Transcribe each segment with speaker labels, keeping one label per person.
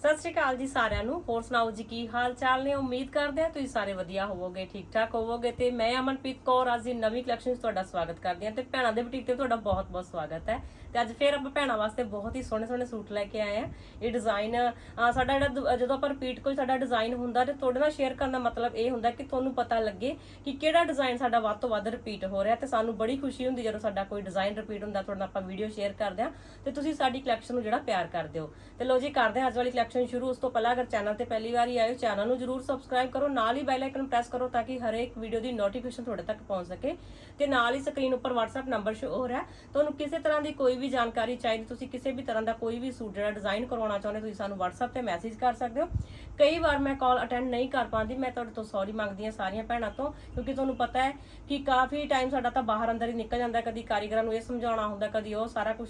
Speaker 1: ਸਤਿ ਸ਼੍ਰੀ ਅਕਾਲ ਜੀ ਸਾਰਿਆਂ ਨੂੰ। ਹੋਰ ਸੁਣਾਓ ਜੀ, ਕੀ ਹਾਲ ਚਾਲ ਨੇ? ਉਮੀਦ ਕਰਦੇ ਹਾਂ ਤੁਸੀਂ ਸਾਰੇ ਵਧੀਆ ਹੋਵੋਗੇ ਠੀਕ ਠਾਕ ਹੋਵੋਗੇ ਤੇ ਮੈਂ ਅਮਨਪ੍ਰੀਤ ਕੌਰ, ਅੱਜ ਦੀ ਨਵੀਂ ਕਲੈਕਸ਼ਨ 'ਚ ਤੁਹਾਡਾ ਸਵਾਗਤ ਕਰਦੀ ਹਾਂ ਤੇ ਭੈਣਾਂ ਦੇ ਬੁਟੀਕ ਤੇ ਤੁਹਾਡਾ ਬਹੁਤ-ਬਹੁਤ ਸਵਾਗਤ ਹੈ। ਤੇ ਅੱਜ ਫੇਰ ਆਪਾਂ ਭੈਣਾਂ ਵਾਸਤੇ ਬਹੁਤ ਹੀ ਸੋਹਣੇ-ਸੋਹਣੇ ਸੂਟ ਲੈ ਕੇ ਆਏ ਆ। ਇਹ ਡਿਜ਼ਾਈਨ ਸਾਡਾ ਜਿਹੜਾ ਦ- ਜਦੋਂ ਆਪਾਂ ਰਿਪੀਟ ਕੋਈ ਸਾਡਾ ਡਿਜ਼ਾਈਨ ਹੁੰਦਾ ਤੇ ਤੁਹਾਡੇ ਨਾਲ ਸ਼ੇਅਰ ਕਰਨ ਦਾ ਮਤਲਬ ਇਹ ਹੁੰਦਾ ਕਿ ਤੁਹਾਨੂੰ ਪਤਾ ਲੱਗੇ ਕਿ ਕਿਹੜਾ ਡਿਜ਼ਾਈਨ ਸਾਡਾ ਵੱਧ ਤੋਂ ਵੱਧ ਰਿਪੀਟ ਹੋ ਰਿਹਾ ਤੇ ਸਾਨੂੰ ਬੜੀ ਖੁਸ਼ੀ ਹੁੰਦੀ ਜਦੋਂ ਸਾਡਾ ਕੋਈ ਡਿਜ਼ਾਈਨ ਰਿਪੀਟ ਹੁੰਦਾ, ਤੁਹਾਡੇ ਨਾਲ ਆਪਾਂ ਵੀਡੀਓ ਸ਼ੇਅਰ ਕਰਦੇ ਆ ਤੇ ਤੁਸੀਂ ਸਾਡੀ ਕਲੈਕਸ਼ਨ ਨੂੰ ਜਿਹੜਾ ਪਿਆਰ ਕਰਦੇ ਹੋ। ਤੇ ਲੋ ਜੀ, ਕਰਦੇ ਹਾਂ ਅੱਜ ਵਾਲੀ ਕਲੈਕਸ਼ਨ ਸ਼ੁਰੂ। ਉਸ ਤੋਂ ਪਹਿਲਾਂ ਅਗਰ ਚੈਨਲ ਤੇ ਪਹਿਲੀ ਵਾਰੀ ਆਏ ਹੋ ਚੈਨਲ ਨੂੰ ਜਰੂਰ ਸਬਸਕ੍ਰਾਈਬ ਕਰੋ। ਨਾਲ ਹੀ ਬੈਲ ਆਈਕਨ ਪ੍ਰੈਸ ਕਰੋ ਤਾਂ ਕਿ ਹਰੇਕ ਵੀਡੀਓ ਦੀ ਨੋਟੀਫਿਕੇਸ਼ਨ ਤੁਹਾਡੇ ਤੱਕ ਪਹੁੰਚ ਸਕੇ। ਤੇ ਨਾਲ ਹੀ ਸਕਰੀਨ ਉੱਪਰ WhatsApp ਨੰਬਰ ਸ਼ੋ ਹੋ ਰਿਹਾ। ਹੈ। ਤੁਹਾਨੂੰ ਕਿਸੇ ਤਰ੍ਹਾਂ ਦੀ ਕੋਈ ਵੀ ਜਾਣਕਾਰੀ ਚਾਹੀਦੀ, ਤੁਸੀਂ ਕਿਸੇ ਵੀ ਤਰ੍ਹਾਂ ਦਾ ਕੋਈ ਵੀ ਸੂਟ ਜਿਹੜਾ ਡਿਜ਼ਾਈਨ ਕਰਵਾਉਣਾ ਚਾਹੁੰਦੇ ਤੁਸੀਂ ਸਾਨੂੰ WhatsApp ਤੇ ਮੈਸੇਜ ਕਰ ਸਕਦੇ ਹੋ। ਕਈ ਵਾਰ ਮੈਂ ਕਾਲ ਅਟੈਂਡ ਨਹੀਂ ਕਰ ਪਾਉਂਦੀ, ਮੈਂ ਤੁਹਾਡੇ ਤੋਂ ਸੌਰੀ ਮੰਗਦੀ ਹਾਂ ਸਾਰੀਆਂ ਭੈਣਾਂ ਤੋਂ, ਕਿਉਂਕਿ ਤੁਹਾਨੂੰ ਪਤਾ ਹੈ ਕਿ ਕਾਫੀ ਟਾਈਮ ਸਾਡਾ ਤਾਂ ਬਾਹਰ ਅੰਦਰ ਹੀ ਨਿਕਲ ਜਾਂਦਾ, ਕਦੀ ਕਾਰੀਗਰਾਂ ਨੂੰ ਇਹ ਸਮਝਾਉਣਾ ਹੁੰਦਾ, ਕਦੀ ਉਹ ਸਾਰਾ ਕੁਝ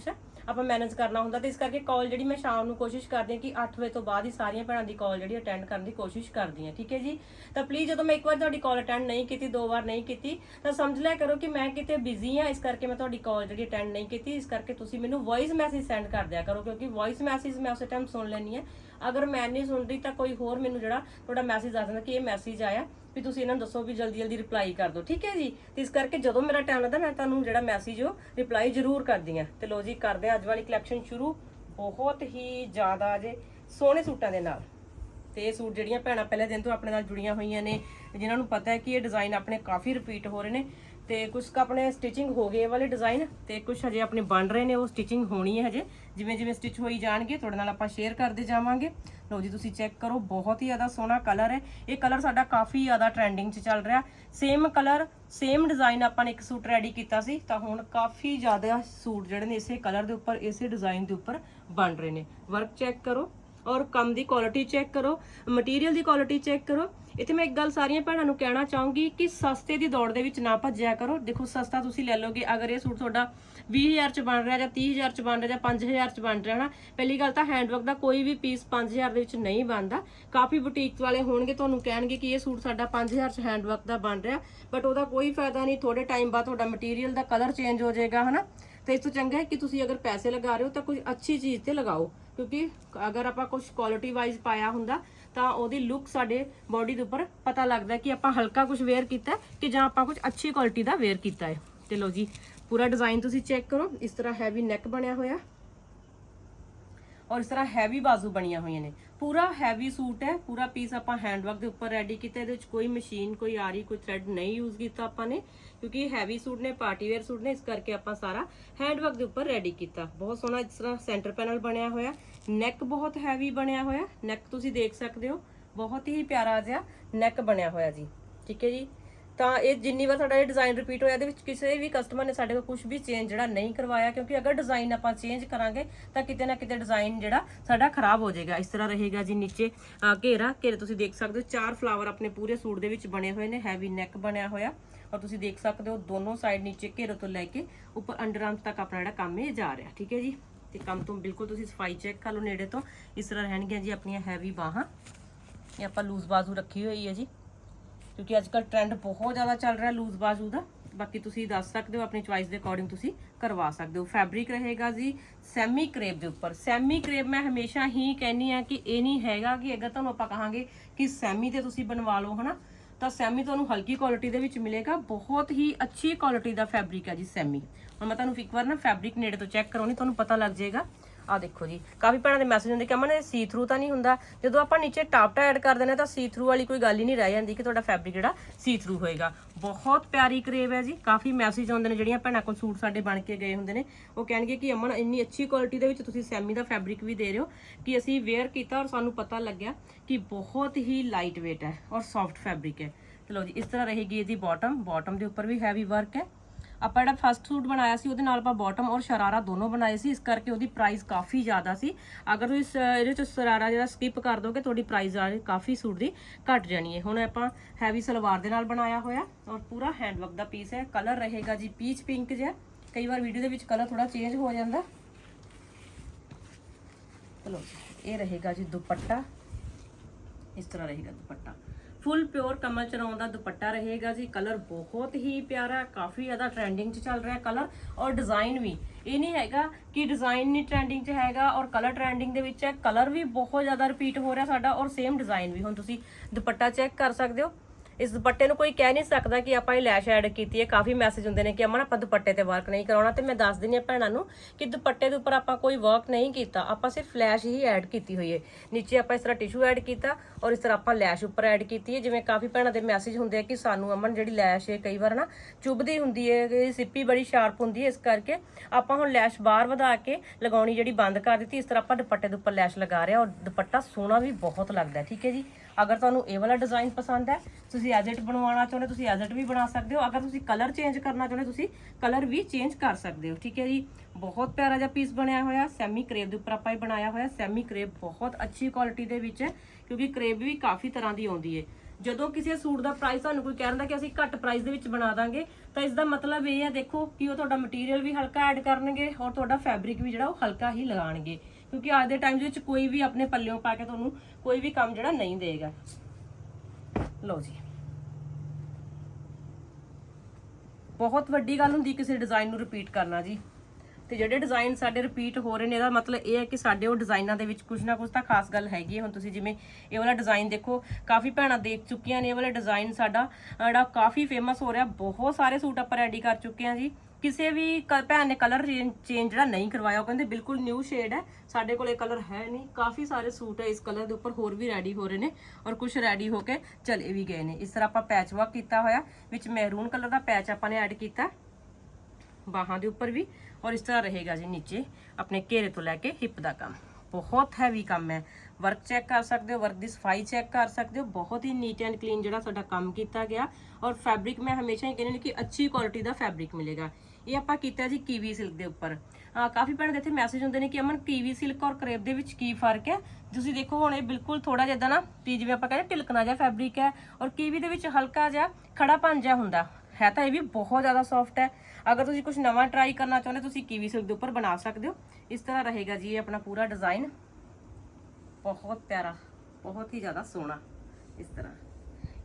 Speaker 1: ਆਪਾਂ ਮੈਨੇਜ ਕਰਨਾ ਹੁੰਦਾ ਤੇ ਇਸ ਕਰਕੇ ਕਾਲ ਜਿਹੜੀ ਮੈਂ ਸ਼ਾਮ ਨੂੰ ਕੋਸ਼ਿਸ਼ ਕਰਦੀ ਹਾਂ ਕਿ 8 ਵਜੇ ਤੋਂ ਬਾਅਦ ਹੀ ਸਾਰੀਆਂ ਭੈਣਾਂ ਦੀ ਕਾਲ ਜਿਹੜੀ ਅਟੈਂਡ ਕਰਨ ਦੀ ਕੋਸ਼ਿਸ਼ ਕਰਦੀ ਹਾਂ, ਠੀਕ ਹੈ ਜੀ? ਤਾਂ ਪਲੀਜ਼ ਜਦੋਂ ਮੈਂ ਇੱਕ ਵਾਰ ਤੁਹਾਡੀ ਕਾਲ ਅਟੈਂਡ ਨਹੀਂ ਕੀਤੀ, ਦੋ ਵਾਰ ਨਹੀਂ ਕੀਤੀ, ਤਾਂ ਸਮਝ ਲਿਆ ਕਰੋ ਕਿ ਮੈਂ ਕਿਤੇ ਬਿਜ਼ੀ ਹਾਂ, ਇਸ ਕਰਕੇ ਮੈਂ ਤੁਹਾਡੀ ਕਾਲ ਜਿਹੜੀ ਅਟੈਂਡ ਨਹੀਂ ਕੀਤੀ, ਇਸ ਕਰਕੇ ਤੁਸੀਂ ਮੈਨੂੰ ਵੌਇਸ ਮੈਸੇਜ ਸੈਂਡ ਕਰ ਦਿਆ ਕਰੋ, ਕਿਉਂਕਿ ਵੌਇਸ ਮੈਸੇਜ ਮੈਂ ਉਸੇ ਟਾਈਮ ਸੁਣ ਲੈਣੀ ਹੈ। ਅਗਰ ਮੈਂ ਨਹੀਂ ਸੁਣਦੀ ਤਾਂ ਕੋਈ ਹੋਰ ਮੈਨੂੰ ਜਿਹੜਾ ਤੁਹਾਡਾ ਮੈਸੇਜ ਆ ਜਾਂਦਾ ਕਿ ਇਹ ਮੈਸੇਜ ਆਇਆ। ਵੀ ਤੁਸੀਂ ਇਹਨਾਂ ਨੂੰ ਦੱਸੋ ਵੀ ਜਲਦੀ ਜਲਦੀ ਰਿਪਲਾਈ ਕਰ ਦਿਓ, ਠੀਕ ਹੈ ਜੀ? ਤੇ ਇਸ ਕਰਕੇ ਜਦੋਂ ਮੇਰਾ ਟਾਈਮ ਲੱਗਦਾ, ਮੈਂ ਤੁਹਾਨੂੰ ਜਿਹੜਾ ਮੈਸੇਜ ਉਹ ਰਿਪਲਾਈ ਜ਼ਰੂਰ ਕਰਦੀ ਹਾਂ। ਤੇ ਲੋ ਜੀ, ਕਰਦੇ ਹਾਂ ਅੱਜ ਵਾਲੀ ਕਲੈਕਸ਼ਨ ਸ਼ੁਰੂ। ਬਹੁਤ ਹੀ ਜ਼ਿਆਦਾ ਜੇ ਸੋਹਣੇ ਸੂਟਾਂ ਦੇ ਨਾਲ। ਤੇ ਇਹ ਸੂਟ ਜਿਹੜੀਆਂ ਭੈਣਾਂ ਪਹਿਲੇ ਦਿਨ ਤੋਂ ਆਪਣੇ ਨਾਲ ਜੁੜੀਆਂ ਹੋਈਆਂ ਨੇ, ਜਿਨ੍ਹਾਂ ਨੂੰ ਪਤਾ ਹੈ ਕਿ ਇਹ ਡਿਜ਼ਾਈਨ ਆਪਣੇ ਕਾਫੀ ਰਿਪੀਟ ਹੋ ਰਹੇ ਨੇ ਤੇ ਕੁਝ ਕ ਆਪਣੇ ਸਟਿਚਿੰਗ ਹੋ ਗਏ ਵਾਲੇ ਡਿਜ਼ਾਈਨ ਤੇ ਕੁਝ ਹਜੇ ਆਪਣੇ ਬਣ ਰਹੇ ਨੇ, ਉਹ ਸਟਿਚਿੰਗ ਹੋਣੀ ਹੈ ਹਜੇ। ਜਿਵੇਂ ਜਿਵੇਂ ਸਟਿਚ ਹੋਈ ਜਾਣਗੇ, ਤੁਹਾਡੇ ਨਾਲ ਆਪਾਂ ਸ਼ੇਅਰ ਕਰਦੇ ਜਾਵਾਂਗੇ। ਲਓ ਜੀ, ਤੁਸੀਂ ਚੈੱਕ ਕਰੋ, ਬਹੁਤ ਹੀ ਜ਼ਿਆਦਾ ਸੋਹਣਾ ਕਲਰ ਹੈ। ਇਹ ਕਲਰ ਸਾਡਾ ਕਾਫੀ ਜ਼ਿਆਦਾ ਟ੍ਰੈਂਡਿੰਗ 'ਚ ਚੱਲ ਰਿਹਾ। ਸੇਮ ਕਲਰ ਸੇਮ ਡਿਜ਼ਾਈਨ ਆਪਾਂ ਨੇ ਇੱਕ ਸੂਟ ਰੈਡੀ ਕੀਤਾ ਸੀ, ਤਾਂ ਹੁਣ ਕਾਫੀ ਜ਼ਿਆਦਾ ਸੂਟ ਜਿਹੜੇ ਨੇ ਇਸੇ ਕਲਰ ਦੇ ਉੱਪਰ, ਇਸੇ ਡਿਜ਼ਾਈਨ ਦੇ ਉੱਪਰ ਬਣ ਰਹੇ ਨੇ। ਵਰਕ ਚੈੱਕ ਕਰੋ। ਔਰ ਕੰਮ ਦੀ ਕੁਆਲਿਟੀ ਚੈੱਕ ਕਰੋ ਮਟੀਰੀਅਲ ਦੀ ਕੁਆਲਿਟੀ ਚੈੱਕ ਕਰੋ। ਇੱਥੇ ਮੈਂ ਇੱਕ ਗੱਲ ਸਾਰੀਆਂ ਭੈਣਾਂ ਨੂੰ ਕਹਿਣਾ ਚਾਹੂੰਗੀ ਕਿ ਸਸਤੇ ਦੀ ਦੌੜ ਦੇ ਵਿੱਚ ਨਾ ਭੱਜਿਆ ਕਰੋ। ਦੇਖੋ, ਸਸਤਾ ਤੁਸੀਂ ਲੈ ਲਓਗੇ, ਅਗਰ ਇਹ ਸੂਟ ਤੁਹਾਡਾ 20000 ਚ ਬਣ ਰਿਹਾ ਜਾਂ 30000 ਚ ਬਣ ਰਿਹਾ ਜਾਂ 5000 ਚ ਬਣ ਰਿਹਾ ਨਾ, ਪਹਿਲੀ ਗੱਲ ਤਾਂ ਹੈਂਡਵਰਕ ਦਾ ਕੋਈ ਵੀ ਪੀਸ 5000 ਦੇ ਵਿੱਚ ਨਹੀਂ ਬਣਦਾ। ਕਾਫੀ ਬੁਟੀਕ ਵਾਲੇ ਹੋਣਗੇ, ਤੁਹਾਨੂੰ ਕਹਿਣਗੇ ਕਿ ਇਹ ਸੂਟ ਸਾਡਾ 5000 ਚ ਹੈਂਡਵਰਕ ਦਾ ਬਣ ਰਿਹਾ ਬਟ ਉਹਦਾ ਕੋਈ ਫਾਇਦਾ ਨਹੀਂ ਥੋੜੇ ਟਾਈਮ ਬਾਅਦ ਤੁਹਾਡਾ ਮਟੀਰੀਅਲ ਦਾ ਕਲਰ ਚੇਂਜ ਹੋ ਜਾਏਗਾ, ਹਨਾ? ਤੇ ਇਸ ਤੋਂ ਚੰਗਾ ਹੈ ਕਿ ਤੁਸੀਂ ਅਗਰ ਪੈਸੇ ਲਗਾ ਰਹੇ ਹੋ ਤਾਂ ਕੋਈ ਅੱਛੀ ਚੀਜ਼ ਤੇ ਲਗਾਓ, ਕਿਉਂਕਿ ਅਗਰ ਆਪਾਂ ਕੁਝ ਕੁਆਲਿਟੀ ਵਾਈਜ਼ ਪਾਇਆ ਹੁੰਦਾ ਤਾਂ ਉਹਦੀ ਲੁੱਕ ਸਾਡੇ ਬਾਡੀ ਦੇ ਉੱਪਰ ਪਤਾ ਲੱਗਦਾ ਕਿ ਆਪਾਂ ਹਲਕਾ ਕੁਝ ਵੇਅਰ ਕੀਤਾ ਕਿ ਜਾਂ ਆਪਾਂ ਕੁਝ ਅੱਛੀ ਕੁਆਲਿਟੀ ਦਾ ਵੇਅਰ ਕੀਤਾ ਹੈ। ਤੇ ਲਓ ਜੀ, ਪੂਰਾ ਡਿਜ਼ਾਈਨ ਤੁਸੀਂ ਚੈੱਕ ਕਰੋ, ਇਸ ਤਰ੍ਹਾਂ ਹੈਵੀ ਨੈਕ ਬਣਿਆ ਹੋਇਆ। ਔਰ ਇਸ ਤਰ੍ਹਾਂ ਹੈਵੀ ਬਾਜ਼ੂ ਬਣੀਆਂ ਹੋਈਆਂ ਨੇ। ਪੂਰਾ ਹੈਵੀ ਸੂਟ ਹੈ, ਪੂਰਾ ਪੀਸ ਆਪਾਂ ਹੈਂਡਵਰਕ ਦੇ ਉੱਪਰ ਰੈਡੀ ਕੀਤਾ, ਇਹਦੇ ਵਿੱਚ ਕੋਈ ਮਸ਼ੀਨ ਕੋਈ ਆਰੀ, ਕੋਈ ਥ੍ਰੈਡ ਨਹੀਂ ਯੂਜ਼ ਕੀਤਾ ਆਪਾਂ ਨੇ, ਕਿਉਂਕਿ ਹੈਵੀ ਸੂਟ ਨੇ ਪਾਰਟੀ ਵੇਅਰ ਸੂਟ ਨੇ, ਇਸ ਕਰਕੇ ਆਪਾਂ ਸਾਰਾ ਹੈਂਡਵਰਕ ਦੇ ਉੱਪਰ ਰੈਡੀ ਕੀਤਾ। ਬਹੁਤ ਸੋਹਣਾ ਇਸ ਤਰ੍ਹਾਂ ਸੈਂਟਰ ਪੈਨਲ ਬਣਿਆ ਹੋਇਆ। ਨੈਕ ਬਹੁਤ ਹੈਵੀ ਬਣਿਆ ਹੋਇਆ। ਨੈਕ ਤੁਸੀਂ ਦੇਖ ਸਕਦੇ ਹੋ, ਬਹੁਤ ਹੀ ਪਿਆਰਾ ਜਿਹਾ ਨੈਕ ਬਣਿਆ ਹੋਇਆ ਜੀ। ਠੀਕ ਹੈ ਜੀ? ਤਾਂ ਇਹ ਜਿੰਨੀ ਵਾਰ ਸਾਡਾ ਇਹ ਡਿਜ਼ਾਈਨ ਰਿਪੀਟ ਹੋਇਆ, ਇਹਦੇ ਵਿੱਚ ਕਿਸੇ ਵੀ ਕਸਟਮਰ ਨੇ ਸਾਡੇ ਕੋਲ ਕੁਝ ਵੀ ਚੇਂਜ ਜਿਹੜਾ ਨਹੀਂ ਕਰਵਾਇਆ, ਕਿਉਂਕਿ ਅਗਰ ਡਿਜ਼ਾਈਨ ਆਪਾਂ ਚੇਂਜ ਕਰਾਂਗੇ, ਤਾਂ ਕਿਤੇ ਨਾ ਕਿਤੇ ਡਿਜ਼ਾਈਨ ਜਿਹੜਾ ਸਾਡਾ ਖਰਾਬ ਹੋ ਜਾਏਗਾ। ਇਸ ਤਰ੍ਹਾਂ ਰਹੇਗਾ ਜੀ ਨੀਚੇ ਘੇਰਾ। ਘੇਰੇ ਤੁਸੀਂ ਦੇਖ ਸਕਦੇ ਹੋ, ਚਾਰ ਫਲਾਵਰ ਆਪਣੇ ਪੂਰੇ ਸੂਟ ਦੇ ਵਿੱਚ ਬਣੇ ਹੋਏ ਨੇ ਹੈਵੀ ਨੈਕ ਬਣਿਆ ਹੋਇਆ। ਔਰ ਤੁਸੀਂ ਦੇਖ ਸਕਦੇ ਹੋ, ਦੋਨੋਂ ਸਾਈਡ ਨੀਚੇ ਘੇਰੇ ਤੋਂ ਲੈ ਕੇ ਉੱਪਰ ਅੰਡਰ ਆਰਮਸ ਤੱਕ ਆਪਣਾ ਜਿਹੜਾ ਕੰਮ ਇਹ ਜਾ ਰਿਹਾ, ਠੀਕ ਹੈ ਜੀ? ਤੇ ਕੰਮ ਤੋਂ ਬਿਲਕੁਲ ਤੁਸੀਂ ਸਫ਼ਾਈ ਚੈੱਕ ਕਰ ਲਓ ਨੇੜੇ ਤੋਂ। ਇਸ ਤਰ੍ਹਾਂ ਰਹਿਣਗੀਆਂ ਜੀ ਆਪਣੀਆਂ ਹੈਵੀ ਬਾਹਾਂ। ਇਹ ਆਪਾਂ ਲੂਜ਼ ਬਾਜ਼ੂ ਰੱਖੀ ਹੋਈ ਹੈ ਜੀ। ਕਿਉਂਕਿ ਅੱਜ ਕੱਲ ਟ੍ਰੈਂਡ ਬਹੁਤ ਜ਼ਿਆਦਾ ਚੱਲ ਰਿਹਾ ਲੂਜ਼ ਬਾਜ਼ੂ ਦਾ। ਬਾਕੀ ਤੁਸੀਂ ਦੱਸ ਸਕਦੇ ਹੋ, ਆਪਣੀ ਚੁਆਇਸ ਦੇ ਅਕੋਰਡਿੰਗ ਤੁਸੀਂ ਕਰਵਾ ਸਕਦੇ ਹੋ। ਫੈਬਰਿਕ ਰਹੇਗਾ ਜੀ ਸੈਮੀ ਕਰੇਪ ਦੇ ਉੱਪਰ। ਸੈਮੀ ਕਰੇਪ ਮੈਂ ਹਮੇਸ਼ਾ ਹੀ ਕਹਿੰਨੀ ਆ ਕਿ ਇਹ ਨਹੀਂ ਹੈਗਾ ਕਿ ਅਗਰ ਤੁਹਾਨੂੰ ਆਪਾਂ ਕਹਾਂਗੇ ਕਿ ਸੈਮੀ ਤੇ ਤੁਸੀਂ ਬਣਵਾ ਲਓ, ਹਨਾ, ਤਾਂ ਸੈਮੀ ਤੁਹਾਨੂੰ ਹਲਕੀ ਕੁਆਲਿਟੀ ਦੇ ਵਿੱਚ ਮਿਲੇਗਾ। ਬਹੁਤ ਹੀ ਅੱਛੀ ਕੁਆਲਿਟੀ ਦਾ ਫੈਬਰਿਕ ਹੈ ਜੀ ਸੈਮੀ ਹੁਣ ਮੈਂ ਤੁਹਾਨੂੰ ਇੱਕ ਵਾਰ ਨਾ ਫੈਬਰਿਕ ਨੇੜੇ ਤੋਂ ਚੈੱਕ ਕਰਾਉਣੀ, ਤੁਹਾਨੂੰ ਪਤਾ ਲੱਗ ਜਾਏਗਾ। ਆ ਦੇਖੋ ਜੀ, ਕਾਫੀ ਭੈਣਾਂ ਦੇ ਮੈਸੇਜ ਹੁੰਦੇ ਕਿ ਅਮਨ, ਇਹ ਸੀ ਥਰੂ ਤਾਂ ਨਹੀਂ ਹੁੰਦਾ। ਜਦੋਂ ਆਪਾਂ ਨੀਚੇ ਟਾਪਟਾ ਐਡ ਕਰ ਦਿੰਦੇ ਹਾਂ ਤਾਂ ਸੀ ਥਰੂ ਵਾਲੀ ਕੋਈ ਗੱਲ ਹੀ ਨਹੀਂ ਰਹਿ ਜਾਂਦੀ ਕਿ ਤੁਹਾਡਾ ਫੈਬਰਿਕ ਜਿਹੜਾ ਸੀ ਥਰੂ ਹੋਏਗਾ। ਬਹੁਤ ਪਿਆਰੀ ਕਰੇਵ ਹੈ ਜੀ, ਕਾਫੀ ਮੈਸੇਜ ਆਉਂਦੇ ਨੇ ਜਿਹੜੀਆਂ ਭੈਣਾਂ ਕੋਲ ਸੂਟ ਸਾਡੇ ਬਣ ਕੇ ਗਏ ਹੁੰਦੇ ਨੇ। ਉਹ ਕਹਿਣਗੇ ਕਿ ਅਮਨ, ਇੰਨੀ ਅੱਛੀ ਕੁਆਲਿਟੀ ਦੇ ਵਿੱਚ ਤੁਸੀਂ ਸੈਮੀ ਦਾ ਫੈਬਰਿਕ ਵੀ ਦੇ ਰਹੇ ਹੋ ਕਿ ਅਸੀਂ ਵੇਅਰ ਕੀਤਾ ਔਰ ਸਾਨੂੰ ਪਤਾ ਲੱਗਿਆ ਕਿ ਬਹੁਤ ਹੀ ਲਾਈਟ weight ਹੈ ਔਰ ਸੌਫਟ ਫੈਬਰਿਕ ਹੈ। ਚਲੋ ਜੀ, ਇਸ ਤਰ੍ਹਾਂ ਰਹੇਗੀ ਇਹਦੀ ਬਾਟਮ ਬਾਟਮ ਦੇ ਉੱਪਰ ਵੀ ਹੈਵੀ ਵਰਕ ਹੈ। ਆਪਾਂ ਜਿਹੜਾ ਫਸਟ ਸੂਟ ਬਣਾਇਆ ਸੀ, ਉਹਦੇ ਨਾਲ ਆਪਾਂ ਬਾਟਮ ਔਰ ਸ਼ਰਾਰਾ ਦੋਨੋਂ ਬਣਾਏ ਸੀ, ਇਸ ਕਰਕੇ ਉਹਦੀ ਪ੍ਰਾਈਸ ਕਾਫੀ ਜ਼ਿਆਦਾ ਸੀ। ਅਗਰ ਤੁਸੀਂ ਸ- ਇਹਦੇ ਚ ਸ਼ਰਾਰਾ ਜਿਹੜਾ ਸਕਿਪ ਕਰ ਦੋਗੇ, ਤੁਹਾਡੀ ਪ੍ਰਾਈਸ ਕਾਫੀ ਸੂਟ ਦੀ ਘਟ ਜਾਣੀ ਹੈ। ਹੁਣ ਆਪਾਂ ਹੈਵੀ ਸਲਵਾਰ ਦੇ ਨਾਲ ਬਣਾਇਆ ਹੋਇਆ ਔਰ ਪੂਰਾ ਹੈਂਡਵਰਕ ਦਾ ਪੀਸ ਹੈ। ਕਲਰ ਰਹੇਗਾ ਜੀ ਪੀਚ ਪਿੰਕ ਜਿਹਾ। ਕਈ ਵਾਰ ਵੀਡੀਓ ਦੇ ਵਿੱਚ ਕਲਰ ਥੋੜਾ ਚੇਂਜ ਹੋ ਜਾਂਦਾ। ਚਲੋ ਇਹ ਰਹੇਗਾ ਜੀ ਦੁਪੱਟਾ। ਇਸ ਤਰ੍ਹਾਂ ਰਹੇਗਾ ਦੁਪੱਟਾ। ਫੁੱਲ ਪਿਓਰ ਕਮਲ ਚਨਾਉਣ ਦਾ ਦੁਪੱਟਾ ਰਹੇਗਾ ਜੀ। ਕਲਰ ਬਹੁਤ ਹੀ ਪਿਆਰਾ, ਕਾਫੀ ਜ਼ਿਆਦਾ ਟ੍ਰੈਂਡਿੰਗ 'ਚ ਚੱਲ ਰਿਹਾ ਕਲਰ ਔਰ ਡਿਜ਼ਾਈਨ ਵੀ। ਇਹ ਨਹੀਂ ਹੈਗਾ ਕਿ ਡਿਜ਼ਾਈਨ ਨਹੀਂ ਟ੍ਰੈਂਡਿੰਗ 'ਚ ਹੈਗਾ ਔਰ ਕਲਰ ਟ੍ਰੈਂਡਿੰਗ ਦੇ ਵਿੱਚ ਹੈ। ਕਲਰ ਵੀ ਬਹੁਤ ਜ਼ਿਆਦਾ ਰਿਪੀਟ ਹੋ ਰਿਹਾ ਸਾਡਾ ਔਰ ਸੇਮ ਡਿਜ਼ਾਈਨ ਵੀ। ਹੁਣ ਤੁਸੀਂ ਦੁਪੱਟਾ ਚੈੱਕ ਕਰ ਸਕਦੇ ਹੋ। ਇਸ ਦੁਪੱਟੇ ਨੂੰ ਕੋਈ ਕਹਿ ਨਹੀਂ ਸਕਦਾ ਕਿ ਆਪਾਂ ਇਹ ਲੈਸ਼ ਐਡ ਕੀਤੀ ਹੈ। ਕਾਫੀ ਮੈਸੇਜ ਹੁੰਦੇ ਨੇ ਕਿ ਅਮਨ, ਆਪਾਂ ਦੁਪੱਟੇ ਤੇ ਵਰਕ ਨਹੀਂ ਕਰਾਉਣਾ। ਤੇ ਮੈਂ ਦੱਸ ਦਿੰਦੀ ਹਾਂ ਭੈਣਾਂ ਨੂੰ ਕਿ ਦੁਪੱਟੇ ਦੇ ਉੱਪਰ ਆਪਾਂ ਕੋਈ ਵਰਕ ਨਹੀਂ ਕੀਤਾ। ਆਪਾਂ ਸਿਰਫ ਲੈਸ਼ ਹੀ ਐਡ ਕੀਤੀ ਹੋਈ ਹੈ। ਨੀਚੇ ਆਪਾਂ ਇਸ ਤਰ੍ਹਾਂ ਟਿਸ਼ੂ ਐਡ ਕੀਤਾ ਔਰ ਇਸ ਤਰ੍ਹਾਂ ਆਪਾਂ ਲੈਸ਼ ਉੱਪਰ ਐਡ ਕੀਤੀ ਹੈ। ਜਿਵੇਂ ਕਾਫੀ ਭੈਣਾਂ ਦੇ ਮੈਸੇਜ ਹੁੰਦੇ ਆ ਕਿ ਸਾਨੂੰ ਅਮਨ ਜਿਹੜੀ ਲੈਸ਼ ਹੈ, ਕਈ ਵਾਰ ਨਾ ਚੁੱਭਦੀ ਹੁੰਦੀ ਹੈ ਸਿੱਪੀ ਬੜੀ ਸ਼ਾਰਪ ਹੁੰਦੀ ਹੈ। ਇਸ ਕਰਕੇ ਆਪਾਂ ਹੁਣ ਲੈਸ਼ ਬਾਹਰ ਵਧਾ ਕੇ ਲਗਾਉਣੀ ਜਿਹੜੀ ਬੰਦ ਕਰ ਦਿੱਤੀ। ਇਸ ਤਰ੍ਹਾਂ ਆਪਾਂ ਦੁਪੱਟੇ ਦੇ ਉੱਪਰ ਲੈਸ਼ ਲਗਾ ਰਹੇ ਹਾਂ ਔਰ ਦੁਪੱਟਾ ਸੋਹਣਾ ਵੀ ਬਹੁਤ ਲੱਗਦਾ ਠੀਕ ਹੈ ਜੀ? ਅਗਰ ਤੁਹਾਨੂੰ ਇਹ ਵਾਲਾ ਡਿਜ਼ਾਈਨ ਪਸੰਦ ਹੈ, ਤੁਸੀਂ ਐਜਟ ਬਣਵਾਉਣਾ ਚਾਹੁੰਦੇ ਤੁਸੀਂ ਐਜਟ ਵੀ ਬਣਾ ਸਕਦੇ ਹੋ। ਅਗਰ ਤੁਸੀਂ ਕਲਰ ਚੇਂਜ ਕਰਨਾ ਚਾਹੁੰਦੇ ਤੁਸੀਂ ਕਲਰ ਵੀ ਚੇਂਜ ਕਰ ਸਕਦੇ ਹੋ। ਠੀਕ ਹੈ ਜੀ? ਬਹੁਤ ਪਿਆਰਾ ਜਿਹਾ ਪੀਸ ਬਣਿਆ ਹੋਇਆ ਸੈਮੀ ਕਰੇਬ ਦੇ ਉੱਪਰ ਆਪਾਂ ਇਹ ਬਣਾਇਆ ਹੋਇਆ। ਸੈਮੀ ਕਰੇਬ ਬਹੁਤ ਅੱਛੀ ਕੁਆਲਿਟੀ ਦੇ ਵਿੱਚ ਹੈ ਕਿਉਂਕਿ ਕਰੇਬ ਵੀ ਕਾਫੀ ਤਰ੍ਹਾਂ ਦੀ ਆਉਂਦੀ ਹੈ। ਜਦੋਂ ਕਿਸੇ ਸੂਟ ਦਾ ਪ੍ਰਾਈਸ ਤੁਹਾਨੂੰ ਕੋਈ ਕਹਿੰਦਾ ਕਿ ਅਸੀਂ ਘੱਟ ਪ੍ਰਾਈਸ ਦੇ ਵਿੱਚ ਬਣਾ ਦਾਂਗੇ, ਤਾਂ ਇਸ ਦਾ ਮਤਲਬ ਇਹ ਹੈ, ਦੇਖੋ ਕਿ ਉਹ ਤੁਹਾਡਾ ਮਟੀਰੀਅਲ ਵੀ ਹਲਕਾ ਐਡ ਕਰਨਗੇ ਔਰ ਤੁਹਾਡਾ ਫੈਬਰਿਕ ਵੀ ਜਿਹੜਾ ਉਹ ਹਲਕਾ ਹੀ ਲਗਾਣਗੇ ਕਿਉਂਕਿ ਅੱਜ ਦੇ ਟਾਈਮ ਦੇ ਵਿੱਚ ਕੋਈ ਵੀ ਆਪਣੇ ਪੱਲਿਓਂ ਪਾ ਕੇ ਤੁਹਾਨੂੰ ਕੋਈ ਵੀ ਕੰਮ ਜਿਹੜਾ ਨਹੀਂ ਦੇਗਾ। ਲਓ ਜੀ। ਬਹੁਤ ਵੱਡੀ ਗੱਲ ਹੁੰਦੀ ਕਿਸੇ ਡਿਜ਼ਾਈਨ ਨੂੰ ਰਿਪੀਟ ਕਰਨਾ ਜੀ। ਤੇ ਜਿਹੜੇ ਡਿਜ਼ਾਈਨ ਸਾਡੇ ਰਿਪੀਟ ਹੋ ਰਹੇ ਨੇ, ਇਹਦਾ ਮਤਲਬ ਇਹ ਹੈ ਕਿ ਸਾਡੇ ਉਹ ਡਿਜ਼ਾਈਨਾਂ ਦੇ ਵਿੱਚ ਕੁਝ ਨਾ ਕੁਝ ਤਾਂ ਖਾਸ ਗੱਲ ਹੈਗੀ ਹੈ। ਹੁਣ ਤੁਸੀਂ ਜਿਵੇਂ ਇਹ ਵਾਲਾ ਡਿਜ਼ਾਈਨ ਦੇਖੋ, ਕਾਫੀ ਭੈਣਾਂ ਦੇਖ ਚੁੱਕੀਆਂ ਨੇ, ਇਹ ਵਾਲਾ ਡਿਜ਼ਾਈਨ ਸਾਡਾ, ਜਿਹੜਾ ਕਾਫੀ ਫੇਮਸ ਹੋ ਰਿਹਾ, ਬਹੁਤ ਸਾਰੇ ਸੂਟ ਆਪਾਂ ਰੈਡੀ ਕਰ ਚੁੱਕੇ ਹਾਂ ਜੀ। ਕਿਸੇ ਵੀ ਕ- ਭੈਣ ਨੇ ਕਲਰ ਚੇਂਜ ਜਿਹੜਾ ਨਹੀਂ ਕਰਵਾਇਆ, ਉਹ ਕਹਿੰਦੇ ਬਿਲਕੁਲ ਨਿਊ ਸ਼ੇਡ ਹੈ, ਸਾਡੇ ਕੋਲ ਇਹ ਕਲਰ ਹੈ ਨਹੀਂ। ਕਾਫੀ ਸਾਰੇ ਸੂਟ ਹੈ, ਇਸ ਕਲਰ ਦੇ ਉੱਪਰ ਹੋਰ ਵੀ ਰੈਡੀ ਹੋ ਰਹੇ ਨੇ ਔਰ ਕੁਝ ਰੈਡੀ ਹੋ ਕੇ ਚਲੇ ਵੀ ਗਏ ਨੇ। ਇਸ ਤਰ੍ਹਾਂ ਆਪਾਂ ਪੈਚ ਵਰਕ ਕੀਤਾ ਹੋਇਆ, ਵਿੱਚ ਮਹਿਰੂਨ ਕਲਰ ਦਾ ਪੈਚ ਆਪਾਂ ਨੇ ਐਡ ਕੀਤਾ। ਬਾਹਾਂ ਦੇ ਉੱਪਰ ਵੀ। ਔਰ ਇਸ ਤਰ੍ਹਾਂ ਰਹੇਗਾ ਜੀ ਨੀਚੇ ਆਪਣੇ ਘੇਰੇ ਤੋਂ ਲੈ ਕੇ ਹਿੱਪ ਦਾ ਕੰਮ। ਬਹੁਤ ਹੈਵੀ ਕੰਮ ਹੈ। ਵਰਕ ਚੈੱਕ ਕਰ ਸਕਦੇ ਹੋ ਵਰਕ ਦੀ ਸਫ਼ਾਈ ਚੈੱਕ ਕਰ ਸਕਦੇ ਹੋ। ਬਹੁਤ ਹੀ ਨੀਟ ਐਂਡ ਕਲੀਨ ਜਿਹੜਾ ਸਾਡਾ ਕੰਮ ਕੀਤਾ ਗਿਆ। ਔਰ ਫੈਬਰਿਕ ਮੈਂ ਹਮੇਸ਼ਾ ਹੀ ਕਹਿੰਦੀ ਹਾਂ ਕਿ ਅੱਛੀ ਕੁਆਲਿਟੀ ਦਾ ਫੈਬਰਿਕ ਮਿਲੇਗਾ। ਇਹ ਆਪਾਂ ਕੀਤਾ ਜੀ ਕੀਵੀ ਸਿਲਕ ਦੇ ਉੱਪਰ। ਕਾਫੀ ਭੈਣਾਂ ਦੇ ਇੱਥੇ ਮੈਸੇਜ ਹੁੰਦੇ ਨੇ ਕਿ ਅਮਨ ਕੀਵੀ ਸਿਲਕ ਔਰ ਕਰੇਪ ਦੇ ਵਿੱਚ ਕੀ ਫ਼ਰਕ ਹੈ? ਤੁਸੀਂ ਦੇਖੋ ਹੁਣ ਇਹ ਬਿਲਕੁਲ ਥੋੜਾ ਜਿਹਾ ਨਾ ਵੀ ਜਿਵੇਂ ਆਪਾਂ ਕਹਿੰਦੇ ਟਿਲਕਣਾ ਜਿਹਾ ਫੈਬਰਿਕ ਹੈ। ਔਰ ਕੀਵੀ ਦੇ ਵਿੱਚ ਹਲਕਾ ਜਿਹਾ ਖੜਾਪਨ ਜਿਹਾ ਹੁੰਦਾ। ਹੈ ਤਾਂ ਇਹ ਵੀ ਬਹੁਤ ਜ਼ਿਆਦਾ ਸੌਫਟ ਹੈ। ਅਗਰ ਤੁਸੀਂ ਕੁਝ ਨਵਾਂ ਟਰਾਈ ਕਰਨਾ ਚਾਹੁੰਦੇ ਤੁਸੀਂ ਕੀਵੀ ਸਿਲਕ ਦੇ ਉੱਪਰ ਬਣਾ ਸਕਦੇ ਹੋ। ਇਸ ਤਰ੍ਹਾਂ ਰਹੇਗਾ ਜੀ ਇਹ ਆਪਣਾ ਪੂਰਾ ਡਿਜ਼ਾਈਨ ਬਹੁਤ ਪਿਆਰਾ, ਬਹੁਤ ਹੀ ਜ਼ਿਆਦਾ ਸੋਹਣਾ, ਇਸ ਤਰ੍ਹਾਂ।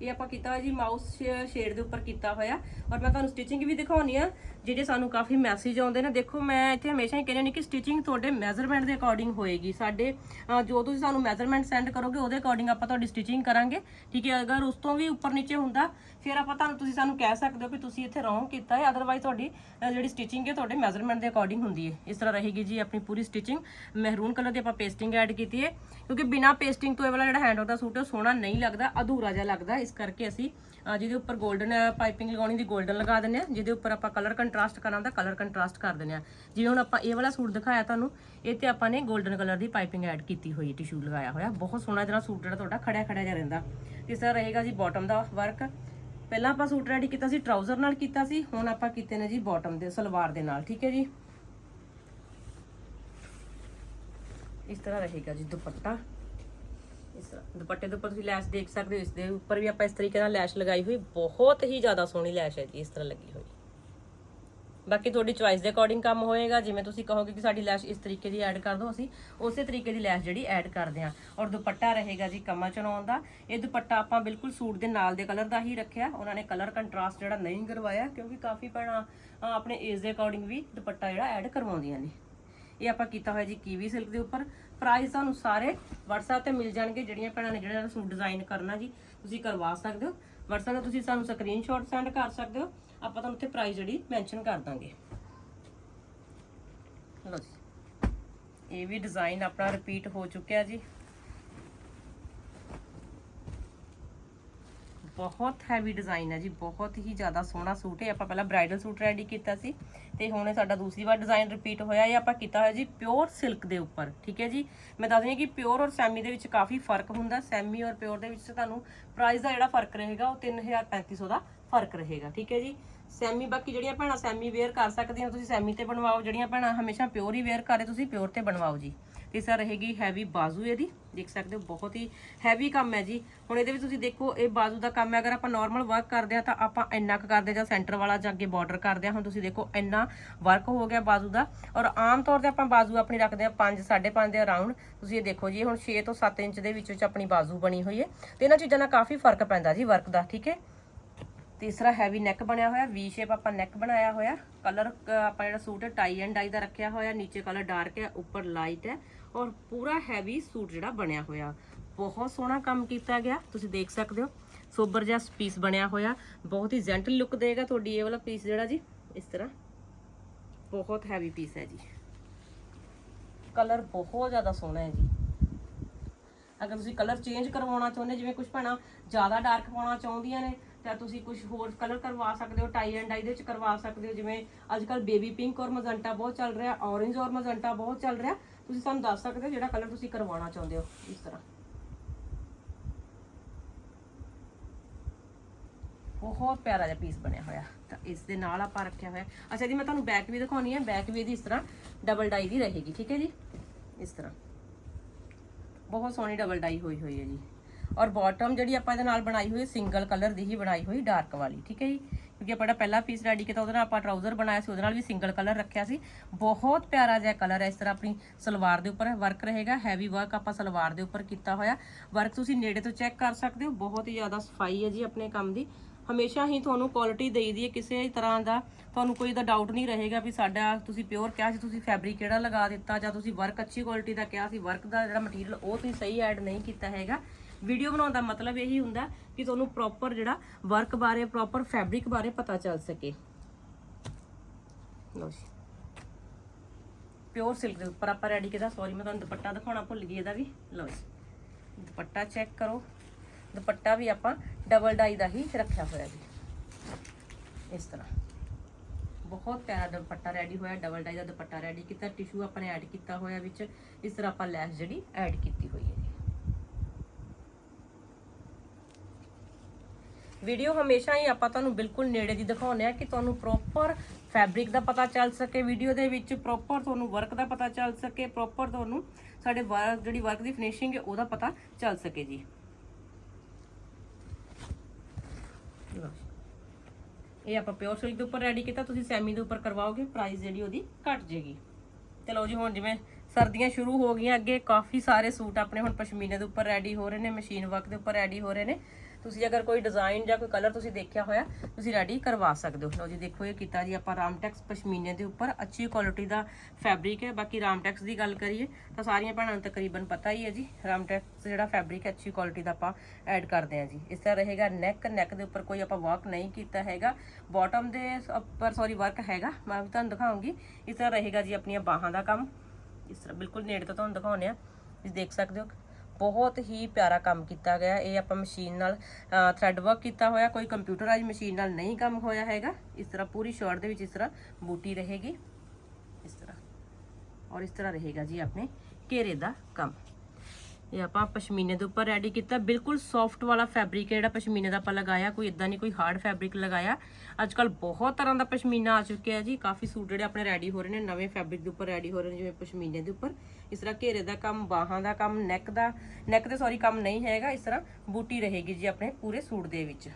Speaker 1: ਇਹ ਆਪਾਂ ਕੀਤਾ ਹੋਇਆ ਜੀ ਮਾਊਸ ਸ਼ੇਡ ਦੇ ਉੱਪਰ ਕੀਤਾ ਹੋਇਆ। ਔਰ ਮੈਂ ਤੁਹਾਨੂੰ ਸਟਿਚਿੰਗ ਵੀ ਦਿਖਾਉਣੀ ਆ। ਜਿਹੜੇ ਸਾਨੂੰ ਕਾਫੀ ਮੈਸੇਜ ਆਉਂਦੇ ਨੇ, ਦੇਖੋ ਮੈਂ ਇੱਥੇ ਹਮੇਸ਼ਾ ਹੀ ਕਹਿੰਦੀ ਹਾਂ ਕਿ ਸਟਿਚਿੰਗ ਤੁਹਾਡੇ ਮੈਜ਼ਰਮੈਂਟ ਦੇ ਅਕੋਰਡਿੰਗ ਹੋਏਗੀ। ਸਾਡੇ ਜੋ ਤੁਸੀਂ ਸਾਨੂੰ ਮੈਜ਼ਰਮੈਂਟ ਸੈਂਡ ਕਰੋਗੇ, ਉਹਦੇ ਅਕੋਰਡਿੰਗ ਆਪਾਂ ਤੁਹਾਡੀ ਸਟਿਚਿੰਗ ਕਰਾਂਗੇ। ਠੀਕ ਹੈ, ਅਗਰ ਉਸ ਤੋਂ ਵੀ ਉੱਪਰ ਨੀਚੇ ਹੁੰਦਾ, ਫਿਰ ਆਪਾਂ ਤੁਹਾਨੂੰ ਤੁਸੀਂ ਸਾਨੂੰ ਕਹਿ ਸਕਦੇ ਹੋ ਕਿ ਤੁਸੀਂ ਇੱਥੇ ਰੋਂਗ ਕੀਤਾ ਹੈ। ਅਦਰਵਾਈਜ਼ ਤੁਹਾਡੀ ਜਿਹੜੀ ਸਟਿਚਿੰਗ ਹੈ, ਤੁਹਾਡੇ ਮੈਜ਼ਰਮੈਂਟ ਦੇ ਅਕੋਰਡਿੰਗ ਹੁੰਦੀ ਹੈ। ਇਸ ਤਰ੍ਹਾਂ ਰਹੇਗੀ ਜੀ ਆਪਣੀ ਪੂਰੀ ਸਟਿਚਿੰਗ ਮਹਿਰੂਨ ਕਲਰ ਦੀ ਆਪਾਂ ਪੇਸਟਿੰਗ ਐਡ ਕੀਤੀ ਹੈ। ਕਿਉਂਕਿ ਬਿਨਾ ਪੇਸਟਿੰਗ ਤੋਂ ਇਹ ਵਾਲਾ ਜਿਹੜਾ ਹੈਂਡ ਦਾ ਸੂਟ ਹੈ ਸੋਹਣਾ ਨਹੀਂ ਲੱਗਦਾ, ਅਧੂਰਾ ਜਿਹਾ ਲੱਗਦਾ। ਇਸ ਕਰਕੇ ਅਸੀਂ ਜਿਹਦੇ ਉੱਪਰ 골ਡਨ ਪਾਈਪਿੰਗ ਲਗਾਉਣੀ ਦੀ 골ਡਨ ਲਗਾ ਦਿੰਨੇ ਆ, ਜਿਹਦੇ ਉੱਪਰ ਆਪਾਂ ਕਲਰ ਕੰਟਰਾਸਟ ਕਰਨਾ ਹੁੰਦਾ ਕਲਰ ਕੰਟਰਾਸਟ ਕਰ ਦਿੰਨੇ ਆ। ਜਿਵੇਂ ਹੁਣ ਆਪਾਂ ਇਹ ਵਾਲਾ ਸੂਟ ਦਿਖਾਇਆ ਤੁਹਾਨੂੰ, ਇਹ ਤੇ ਆਪਾਂ ਨੇ 골ਡਨ ਕਲਰ ਦੀ ਪਾਈਪਿੰਗ ਐਡ ਕੀਤੀ ਹੋਈ ਟਿਸ਼ੂ ਲਗਾਇਆ ਹੋਇਆ। ਬਹੁਤ ਸੋਹਣਾ ਜਿਹੜਾ ਸੂਟ ਜਿਹੜਾ ਤੁਹਾਡਾ ਖੜਿਆ ਖੜਿਆ ਜਿਹਾ ਰਹਿੰਦਾ। ਇਸ ਤਰ੍ਹਾਂ ਰਹੇਗਾ ਜੀ ਬਾਟਮ ਦਾ ਵਰਕ ਪਹਿਲਾਂ ਆਪਾਂ ਸੂਟ ਰੈਡੀ ਕੀਤਾ ਸੀ ਟਰਾਊਜ਼ਰ ਨਾਲ ਕੀਤਾ ਸੀ, ਹੁਣ ਆਪਾਂ ਕੀਤੇ ਨੇ ਜੀ ਬਾਟਮ ਦੇ, ਸਲਵਾਰ ਦੇ ਨਾਲ, ਠੀਕ ਹੈ ਜੀ? ਇਸ ਤਰ੍ਹਾਂ ਰਹੇਗਾ ਜੀ ਦੁਪੱਟਾ। ਇਸ ਤਰ੍ਹਾਂ ਦੁਪੱਟੇ ਦੇ ਉੱਪਰ ਤੁਸੀਂ ਲੈਸ਼ ਦੇਖ ਸਕਦੇ ਹੋ, ਇਸ ਦੇ ਉੱਪਰ ਵੀ ਆਪਾਂ ਇਸ ਤਰੀਕੇ ਨਾਲ ਲੈਸ਼ ਲਗਾਈ ਹੋਈ, ਬਹੁਤ ਹੀ ਜ਼ਿਆਦਾ ਸੋਹਣੀ ਲੈਸ਼ ਹੈ ਜੀ, ਇਸ ਤਰ੍ਹਾਂ ਲੱਗੀ ਹੋਈ। ਬਾਕੀ ਤੁਹਾਡੀ ਚੁਆਇਸ ਦੇ ਅਕੋਰਡਿੰਗ ਕੰਮ ਹੋਏਗਾ, ਜਿਵੇਂ ਤੁਸੀਂ ਕਹੋਗੇ ਕਿ ਸਾਡੀ ਲੈਸ਼ ਇਸ ਤਰੀਕੇ ਦੀ ਐਡ ਕਰ ਦਿਓ ਅਸੀਂ, ਉਸੇ ਤਰੀਕੇ ਦੀ ਲੈਸ਼ ਜਿਹੜੀ ਐਡ ਕਰਦੇ ਹਾਂ। ਔਰ ਦੁਪੱਟਾ ਰਹੇਗਾ ਜੀ ਕਮਰ ਚਨਾਉਣ ਦਾ, ਇਹ ਦੁਪੱਟਾ ਆਪਾਂ ਬਿਲਕੁਲ ਸੂਟ ਦੇ ਨਾਲ ਦੇ ਕਲਰ ਦਾ ਹੀ ਰੱਖਿਆ, ਉਹਨਾਂ ਨੇ ਕਲਰ ਕੰਟਰਾਸਟ ਜਿਹੜਾ ਨਹੀਂ ਕਰਵਾਇਆ, ਕਿਉਂਕਿ ਕਾਫੀ ਭੈਣਾਂ ਆਪਣੇ ਏਜ ਦੇ ਅਕੋਰਡਿੰਗ ਵੀ ਦੁਪੱਟਾ ਜਿਹੜਾ ਐਡ ਕਰਵਾਉਂਦੀਆਂ ਨੇ। ਇਹ ਆਪਾਂ ਕੀਤਾ ਹੋਇਆ ਜੀ ਕੀਵੀ ਸਿਲਕ ਦੇ ਉੱਪਰ। ਪ੍ਰਾਈਸ ਤੁਹਾਨੂੰ ਸਾਰੇ WhatsApp ਤੇ ਮਿਲ ਜਾਣਗੇ, ਜਿਹੜੀਆਂ ਭੈਣਾਂ ਨੇ ਜਿਹੜਾ ਸੂਟ ਡਿਜ਼ਾਈਨ ਕਰਨਾ ਜੀ, ਤੁਸੀਂ ਕਰਵਾ ਸਕਦੇ ਹੋ। WhatsApp ਤੇ ਤੁਸੀਂ ਸਾਨੂੰ ਸਕਰੀਨਸ਼ਾਟ ਸੈਂਡ ਕਰ ਸਕਦੇ ਹੋ। ਆਪਾਂ ਤੁਹਾਨੂੰ ਉੱਥੇ ਪ੍ਰਾਈਸ ਜਿਹੜੀ ਮੈਂਸ਼ਨ ਕਰ ਦਾਂਗੇ। ਲਓ ਜੀ। ਇਹ ਵੀ ਡਿਜ਼ਾਈਨ ਆਪਣਾ ਰਿਪੀਟ ਹੋ ਚੁੱਕਿਆ ਜੀ। ਬਹੁਤ ਹੈਵੀ ਡਿਜ਼ਾਈਨ ਹੈ ਜੀ, ਬਹੁਤ ਹੀ ਜ਼ਿਆਦਾ ਸੋਹਣਾ ਸੂਟ ਹੈ। ਆਪਾਂ ਪਹਿਲਾਂ ਬ੍ਰਾਈਡਲ ਸੂਟ ਰੈਡੀ ਕੀਤਾ ਸੀ ਤੇ ਹੁਣ ਇਹ ਸਾਡਾ ਦੂਸਰੀ ਵਾਰ ਡਿਜ਼ਾਈਨ ਰਿਪੀਟ ਹੋਇਆ। ਇਹ ਆਪਾਂ ਕੀਤਾ ਹੋਇਆ ਜੀ ਪਿਓਰ ਸਿਲਕ ਦੇ ਉੱਪਰ, ਠੀਕ ਹੈ ਜੀ? ਮੈਂ ਦੱਸ ਦਿੰਦੀ ਹਾਂ ਕਿ ਪਿਓਰ ਔਰ ਸੈਮੀ ਦੇ ਵਿੱਚ ਕਾਫੀ ਫ਼ਰਕ ਹੁੰਦਾ ਸੈਮੀ ਔਰ ਪਿਓਰ ਦੇ ਵਿੱਚ ਤੁਹਾਨੂੰ ਪ੍ਰਾਈਸ ਦਾ ਜਿਹੜਾ ਫ਼ਰਕ ਰਹੇਗਾ, ਉਹ 3350 ਦਾ ਫ਼ਰਕ ਰਹੇਗਾ, ਠੀਕ ਹੈ ਜੀ? ਸੈਮੀ ਬਾਕੀ ਜਿਹੜੀਆਂ ਭੈਣਾਂ ਸੈਮੀ ਵੇਅਰ ਕਰ ਸਕਦੀਆਂ, ਤੁਸੀਂ ਸੈਮੀ ਤੇ ਬਣਵਾਓ, ਜਿਹੜੀਆਂ ਭੈਣਾਂ ਹਮੇਸ਼ਾ ਪਿਓਰ ਹੀ ਵੇਅਰ ਕਰੇ ਤੁਸੀਂ ਪਿਓਰ ਤੇ ਬਣਵਾਓ ਜੀ। ਤੇ ਸਰ ਰਹੇਗੀ ਹੈਵੀ ਬਾਜ਼ੂ ਇਹਦੀ। ਦੇਖ ਸਕਦੇ ਹੋ, ਬਹੁਤ ਹੀ ਹੈਵੀ ਕੰਮ ਹੈ ਜੀ। ਹੁਣ ਇਹਦੇ ਵਿੱਚ ਤੁਸੀਂ ਦੇਖੋ, ਇਹ ਬਾਜ਼ੂ ਦਾ ਕੰਮ ਹੈ, ਅਗਰ ਆਪਾਂ ਨਾਰਮਲ ਵਰਕ ਕਰਦੇ ਆ ਤਾਂ ਆਪਾਂ ਇੰਨਾ ਕੁ ਕਰਦੇ ਜਾਂ ਸੈਂਟਰ ਵਾਲਾ ਜਾਂ ਅੱਗੇ ਬਾਰਡਰ ਕਰਦੇ ਆ ਹੁਣ ਤੁਸੀਂ ਦੇਖੋ, ਇੰਨਾ ਵਰਕ ਹੋ ਗਿਆ ਬਾਜ਼ੂ ਦਾ। ਔਰ ਆਮ ਤੌਰ ਤੇ ਆਪਾਂ ਬਾਜ਼ੂ ਆਪਣੀ ਰੱਖਦੇ ਆ 5 5.5 ਦੇ ਅਰਾਊਂਡ ਤੁਸੀਂ ਇਹ ਦੇਖੋ ਜੀ, ਹੁਣ 6 ਤੋਂ 7 ਇੰਚ ਦੇ ਵਿੱਚ ਵਿੱਚ ਆਪਣੀ ਬਾਜ਼ੂ ਬਣੀ ਹੋਈ ਹੈ। ਤੇ ਇਹਨਾਂ ਚੀਜ਼ਾਂ ਨਾਲ ਕਾਫੀ ਫ਼ਰਕ ਪੈਂਦਾ ਜੀ ਵਰਕ ਦਾ, ਠੀਕ ਹੈ? ਤੀਸਰਾ ਹੈਵੀ ਨੈਕ ਬਣਿਆ ਹੋਇਆ ਵੀ ਸ਼ੇਪ ਆਪਾਂ ਨੈਕ ਬਣਾਇਆ ਹੋਇਆ। ਕਲਰ ਆਪਾਂ ਜਿਹੜਾ ਸੂਟ ਹੈ ਟਾਈ ਐਂਡ ਡਾਈ ਦਾ ਰੱਖਿਆ ਹੋਇਆ। ਨੀਚੇ ਕਲਰ ਡਾਰਕ ਹੈ, ਉੱਪਰ ਲਾਈਟ ਹੈ। ਔਰ ਪੂਰਾ ਹੈਵੀ ਸੂਟ ਜਿਹੜਾ ਬਣਿਆ ਹੋਇਆ। ਬਹੁਤ ਸੋਹਣਾ ਕੰਮ ਕੀਤਾ ਗਿਆ, ਤੁਸੀਂ ਦੇਖ ਸਕਦੇ ਹੋ। ਸੋਬਰ ਜਿਹਾ ਪੀਸ ਬਣਿਆ ਹੋਇਆ। ਬਹੁਤ ਹੀ ਜੈਂਟਲ ਲੁੱਕ ਦੇਗਾ ਤੁਹਾਡੀ ਇਹ ਵਾਲਾ ਪੀਸ ਜਿਹੜਾ ਜੀ। ਇਸ ਤਰ੍ਹਾਂ। ਬਹੁਤ ਹੈਵੀ ਪੀਸ ਹੈ ਜੀ। ਕਲਰ ਬਹੁਤ ਜ਼ਿਆਦਾ ਸੋਹਣਾ ਹੈ ਜੀ। ਅਗਰ ਤੁਸੀਂ ਕਲਰ ਚੇਂਜ ਕਰਵਾਉਣਾ ਚਾਹੁੰਦੇ ਜਿਵੇਂ ਕੁਝ ਭੈਣਾਂ ਜ਼ਿਆਦਾ ਡਾਰਕ ਪਾਉਣਾ ਚਾਹੁੰਦੀਆਂ ਨੇ, ਤਾਂ ਤੁਸੀਂ ਕੁਝ ਹੋਰ ਕਲਰ ਕਰਵਾ ਸਕਦੇ ਹੋ ਟਾਈ ਐਂਡ ਡਾਈ ਦੇ ਵਿੱਚ ਕਰਵਾ ਸਕਦੇ ਹੋ। ਜਿਵੇਂ ਅੱਜ ਕੱਲ ਬੇਬੀ ਪਿੰਕ ਔਰ ਮਜੰਟਾ ਬਹੁਤ ਚੱਲ ਰਿਹਾ ਔਰੇਂਜ ਔਰ ਮਜੰਟਾ ਬਹੁਤ ਚੱਲ ਰਿਹਾ। ਤੁਸੀਂ ਸਾਨੂੰ ਦੱਸ ਸਕਦੇ ਹੋ ਜਿਹੜਾ ਕਲਰ ਤੁਸੀਂ ਕਰਵਾਉਣਾ ਚਾਹੁੰਦੇ ਹੋ ਇਸ ਤਰ੍ਹਾਂ। ਬਹੁਤ ਪਿਆਰਾ ਜਿਹਾ ਪੀਸ ਬਣਿਆ ਹੋਇਆ। ਤਾਂ ਇਸ ਦੇ ਨਾਲ ਆਪਾਂ ਰੱਖਿਆ ਹੋਇਆ। ਅੱਛਾ ਜੀ, ਮੈਂ ਤੁਹਾਨੂੰ ਬੈਕ ਵੀ ਦਿਖਾਉਣੀ ਹੈ ਬੈਕ ਵੀ ਇਹਦੀ ਇਸ ਤਰ੍ਹਾਂ ਡਬਲ ਡਾਈ ਦੀ ਰਹੇਗੀ, ਠੀਕ ਹੈ ਜੀ? ਇਸ ਤਰ੍ਹਾਂ। ਬਹੁਤ ਸੋਹਣੀ ਡਬਲ ਡਾਈ ਹੋਈ ਹੋਈ ਹੈ ਜੀ। ਔਰ ਬਾਟਮ ਜਿਹੜੀ ਆਪਾਂ ਇਹਦੇ ਨਾਲ ਬਣਾਈ ਹੋਈ ਸਿੰਗਲ ਕਲਰ ਦੀ ਹੀ ਬਣਾਈ ਹੋਈ ਡਾਰਕ ਵਾਲੀ, ਠੀਕ ਹੈ ਜੀ? ਕਿਉਂਕਿ ਆਪਾਂ ਪਹਿਲਾ ਪੀਸ ਰੈਡੀ ਕੀਤਾ, ਉਹਦੇ ਨਾਲ ਆਪਾਂ ਟਰਾਊਜ਼ਰ ਬਣਾਇਆ ਸੀ, ਉਹਦੇ ਨਾਲ ਵੀ ਸਿੰਗਲ ਕਲਰ ਰੱਖਿਆ ਸੀ। ਬਹੁਤ ਪਿਆਰਾ ਜਿਹਾ ਕਲਰ ਹੈ, ਇਸ ਤਰ੍ਹਾਂ ਆਪਣੀ ਸਲਵਾਰ ਦੇ ਉੱਪਰ ਵਰਕ ਰਹੇਗਾ। ਹੈਵੀ ਵਰਕ ਆਪਾਂ ਸਲਵਾਰ ਦੇ ਉੱਪਰ ਕੀਤਾ ਹੋਇਆ। ਵਰਕ ਤੁਸੀਂ ਨੇੜੇ ਤੋਂ ਚੈੱਕ ਕਰ ਸਕਦੇ ਹੋ, ਬਹੁਤ ਹੀ ਜ਼ਿਆਦਾ ਸਫ਼ਾਈ ਹੈ ਜੀ ਆਪਣੇ ਕੰਮ ਦੀ। ਹਮੇਸ਼ਾ ਹੀ ਤੁਹਾਨੂੰ ਕੁਆਲਿਟੀ ਦੇਈਦੀ ਹੈ ਕਿਸੇ ਤਰ੍ਹਾਂ ਦਾ, ਤੁਹਾਨੂੰ ਕੋਈ ਦਾ ਡਾਊਟ ਨਹੀਂ ਰਹੇਗਾ ਵੀ ਸਾਡਾ ਤੁਸੀਂ ਪਿਓਰ ਕਿਹਾ ਸੀ, ਤੁਸੀਂ ਫੈਬਰਿਕ ਕਿਹੜਾ ਲਗਾ ਦਿੱਤਾ, ਜਾਂ ਤੁਸੀਂ ਵਰਕ ਅੱਛੀ ਕੁਆਲਿਟੀ ਦਾ ਕਿਹਾ ਸੀ ਵਰਕ ਦਾ ਜਿਹੜਾ ਮਟੀਰੀਅਲ ਉਹ ਤੁਸੀਂ ਸਹੀ ਐਡ ਨਹੀਂ ਕੀਤਾ ਹੈਗਾ। ਵੀਡੀਓ ਬਣਾਉਣ ਦਾ ਮਤਲਬ ਇਹੀ ਹੁੰਦਾ ਕਿ ਤੁਹਾਨੂੰ ਪ੍ਰੋਪਰ ਜਿਹੜਾ ਵਰਕ ਬਾਰੇ ਪ੍ਰੋਪਰ ਫੈਬਰਿਕ ਬਾਰੇ ਪਤਾ ਚੱਲ ਸਕੇ। ਲਓ ਜੀ। ਪਿਓਰ ਸਿਲਕ ਦੇ ਉੱਪਰ ਆਪਾਂ ਰੈਡੀ ਕੀਤਾ। ਸੌਰੀ ਮੈਂ ਤੁਹਾਨੂੰ ਦੁਪੱਟਾ ਦਿਖਾਉਣਾ ਭੁੱਲ ਗਈ ਇਹਦਾ ਵੀ। ਲਓ ਜੀ। ਦੁਪੱਟਾ ਚੈੱਕ ਕਰੋ। ਦੁਪੱਟਾ ਵੀ ਆਪਾਂ ਡਬਲ ਡਾਈ ਦਾ ਹੀ ਰੱਖਿਆ ਹੋਇਆ ਜੀ। ਇਸ ਤਰ੍ਹਾਂ। ਬਹੁਤ ਪਿਆਰਾ ਦੁਪੱਟਾ ਰੈਡੀ ਹੋਇਆ। ਡਬਲ ਡਾਈ ਦਾ ਦੁਪੱਟਾ ਰੈਡੀ ਕੀਤਾ। ਟਿਸ਼ੂ ਆਪਾਂ ਨੇ ਐਡ ਕੀਤਾ ਹੋਇਆ ਵਿੱਚ। ਇਸ ਤਰ੍ਹਾਂ ਆਪਾਂ ਲੈਸ ਜਿਹੜੀ ਐਡ ਕੀਤੀ ਹੋਈ ਹੈ ਜੀ। ਵੀਡੀਓ ਹਮੇਸ਼ਾ ਹੀ ਆਪਾਂ ਤੁਹਾਨੂੰ ਬਿਲਕੁਲ ਨੇੜੇ ਦੀ ਦਿਖਾਉਂਦੇ ਆ ਕਿ ਤੁਹਾਨੂੰ ਪ੍ਰੋਪਰ ਫੈਬਰਿਕ ਦਾ ਪਤਾ ਚੱਲ ਸਕੇ, ਵੀਡੀਓ ਦੇ ਵਿੱਚ ਪ੍ਰੋਪਰ ਤੁਹਾਨੂੰ ਵਰਕ ਦਾ ਪਤਾ ਚੱਲ ਸਕੇ ਪ੍ਰੋਪਰ ਤੁਹਾਨੂੰ ਸਾਡੇ ਵਰਕ ਜਿਹੜੀ ਵਰਕ ਦੀ ਫਿਨਿਸ਼ਿੰਗ ਹੈ ਉਹਦਾ ਪਤਾ ਚੱਲ ਸਕੇ ਜੀ। ਇਹ ਆਪਾਂ ਪਿਓਰ ਸਿਲਕ ਦੇ ਉੱਪਰ ਰੈਡੀ ਕੀਤਾ, ਤੁਸੀਂ ਸੈਮੀ ਦੇ ਉੱਪਰ ਕਰਵਾਓਗੇ ਪ੍ਰਾਈਸ ਜਿਹੜੀ ਉਹਦੀ ਘਟ ਜੇਗੀ ਤੇ ਲਓ ਜੀ, ਹੁਣ ਜਿਵੇਂ ਸਰਦੀਆਂ ਸ਼ੁਰੂ ਹੋ ਗਈਆਂ, ਅੱਗੇ ਕਾਫੀ ਸਾਰੇ ਸੂਟ ਆਪਣੇ ਹੁਣ ਪਸ਼ਮੀਨੇ ਦੇ ਉੱਪਰ ਰੈਡੀ ਹੋ ਰਹੇ ਨੇ ਮਸ਼ੀਨ ਵਰਕ ਦੇ ਉੱਪਰ ਰੈਡੀ ਹੋ ਰਹੇ ਨੇ। ਤੁਸੀਂ ਅਗਰ ਕੋਈ ਡਿਜ਼ਾਈਨ ਜਾਂ ਕੋਈ ਕਲਰ ਤੁਸੀਂ ਦੇਖਿਆ ਹੋਇਆ, ਤੁਸੀਂ ਰੈਡੀ ਕਰਵਾ ਸਕਦੇ ਹੋ। ਲਓ ਜੀ, ਦੇਖੋ ਇਹ ਕੀਤਾ ਜੀ ਆਪਾਂ ਰਾਮਟੈਕਸ ਪਸ਼ਮੀਨੇ ਦੇ ਉੱਪਰ। ਅੱਛੀ ਕੁਆਲਿਟੀ ਦਾ ਫੈਬਰਿਕ ਹੈ। ਬਾਕੀ ਰਾਮਟੈਕਸ ਦੀ ਗੱਲ ਕਰੀਏ ਤਾਂ ਸਾਰੀਆਂ ਭੈਣਾਂ ਨੂੰ ਤਕਰੀਬਨ ਪਤਾ ਹੀ ਹੈ ਜੀ ਰਾਮਟੈਕਸ ਜਿਹੜਾ ਫੈਬਰਿਕ ਹੈ, ਅੱਛੀ ਕੁਆਲਿਟੀ ਦਾ ਆਪਾਂ ਐਡ ਕਰਦੇ ਹਾਂ ਜੀ। ਇਸ ਤਰ੍ਹਾਂ ਰਹੇਗਾ ਨੈਕ ਨੈਕ ਦੇ ਉੱਪਰ ਕੋਈ ਆਪਾਂ ਵਰਕ ਨਹੀਂ ਕੀਤਾ ਹੈਗਾ। ਬਾਟਮ ਦੇ ਉੱਪਰ ਸੌਰੀ ਵਰਕ ਹੈਗਾ। ਮੈਂ ਵੀ ਤੁਹਾਨੂੰ ਦਿਖਾਉਂਗੀ। ਇਸ ਤਰ੍ਹਾਂ ਰਹੇਗਾ ਜੀ ਆਪਣੀਆਂ ਬਾਹਾਂ ਦਾ ਕੰਮ। ਇਸ ਤਰ੍ਹਾਂ ਬਿਲਕੁਲ ਨੇੜੇ ਤੋਂ ਤੁਹਾਨੂੰ ਦਿਖਾਉਂਦੇ ਆ ਤੁਸੀਂ ਦੇਖ ਸਕਦੇ ਹੋ। ਬਹੁਤ ਹੀ ਪਿਆਰਾ ਕੰਮ ਕੀਤਾ ਗਿਆ। ਇਹ ਆਪਾਂ ਮਸ਼ੀਨ ਨਾਲ ਥ੍ਰੈਡ ਵਰਕ ਕੀਤਾ ਹੋਇਆ। ਕੋਈ ਕੰਪਿਊਟਰਾਈਜ਼ ਮਸ਼ੀਨ ਨਾਲ ਨਹੀਂ ਕੰਮ ਹੋਇਆ ਹੈਗਾ। ਇਸ ਤਰ੍ਹਾਂ ਪੂਰੀ ਸ਼ਰਟ ਦੇ ਵਿੱਚ ਇਸ ਤਰ੍ਹਾਂ ਬੂਟੀ ਰਹੇਗੀ। ਇਸ ਤਰ੍ਹਾਂ। ਔਰ ਇਸ ਤਰ੍ਹਾਂ ਰਹੇਗਾ ਜੀ ਆਪਣੇ ਘੇਰੇ ਦਾ ਕੰਮ। ਇਹ ਆਪਾਂ ਪਸ਼ਮੀਨੇ ਦੇ ਉੱਪਰ ਰੈਡੀ ਕੀਤਾ। ਬਿਲਕੁਲ ਸੌਫਟ ਵਾਲਾ ਫੈਬਰਿਕ ਹੈ ਜਿਹੜਾ ਪਸ਼ਮੀਨੇ ਦਾ ਆਪਾਂ ਲਗਾਇਆ। ਕੋਈ ਇਦਾਂ ਨਹੀਂ, ਕੋਈ ਹਾਰਡ ਫੈਬਰਿਕ ਲਗਾਇਆ। ਅੱਜ ਕੱਲ ਬਹੁਤ ਤਰ੍ਹਾਂ ਦਾ ਪਸ਼ਮੀਨਾ ਆ ਚੁੱਕਿਆ ਹੈ ਜੀ। ਕਾਫੀ ਸੂਟ ਜਿਹੜੇ ਆਪਣੇ ਰੈਡੀ ਹੋ ਰਹੇ ਨੇ, ਨਵੇਂ ਫੈਬਰਿਕ ਦੇ ਉੱਪਰ ਰੈਡੀ ਹੋ ਰਹੇ ਨੇ, ਜਿਵੇਂ ਪਸ਼ਮੀਨੇ ਦੇ ਉੱਪਰ। ਇਸ ਤਰ੍ਹਾਂ ਘੇਰੇ ਦਾ ਕੰਮ, ਬਾਹਾਂ ਦਾ ਕੰਮ ਨੈਕ ਦਾ ਨੈਕ ਤੇ ਸੌਰੀ ਕੰਮ ਨਹੀਂ ਹੈਗਾ। ਇਸ ਤਰ੍ਹਾਂ ਬੂਟੀ ਰਹੇਗੀ ਜੀ ਆਪਣੇ ਪੂਰੇ ਸੂਟ ਦੇ ਵਿੱਚ।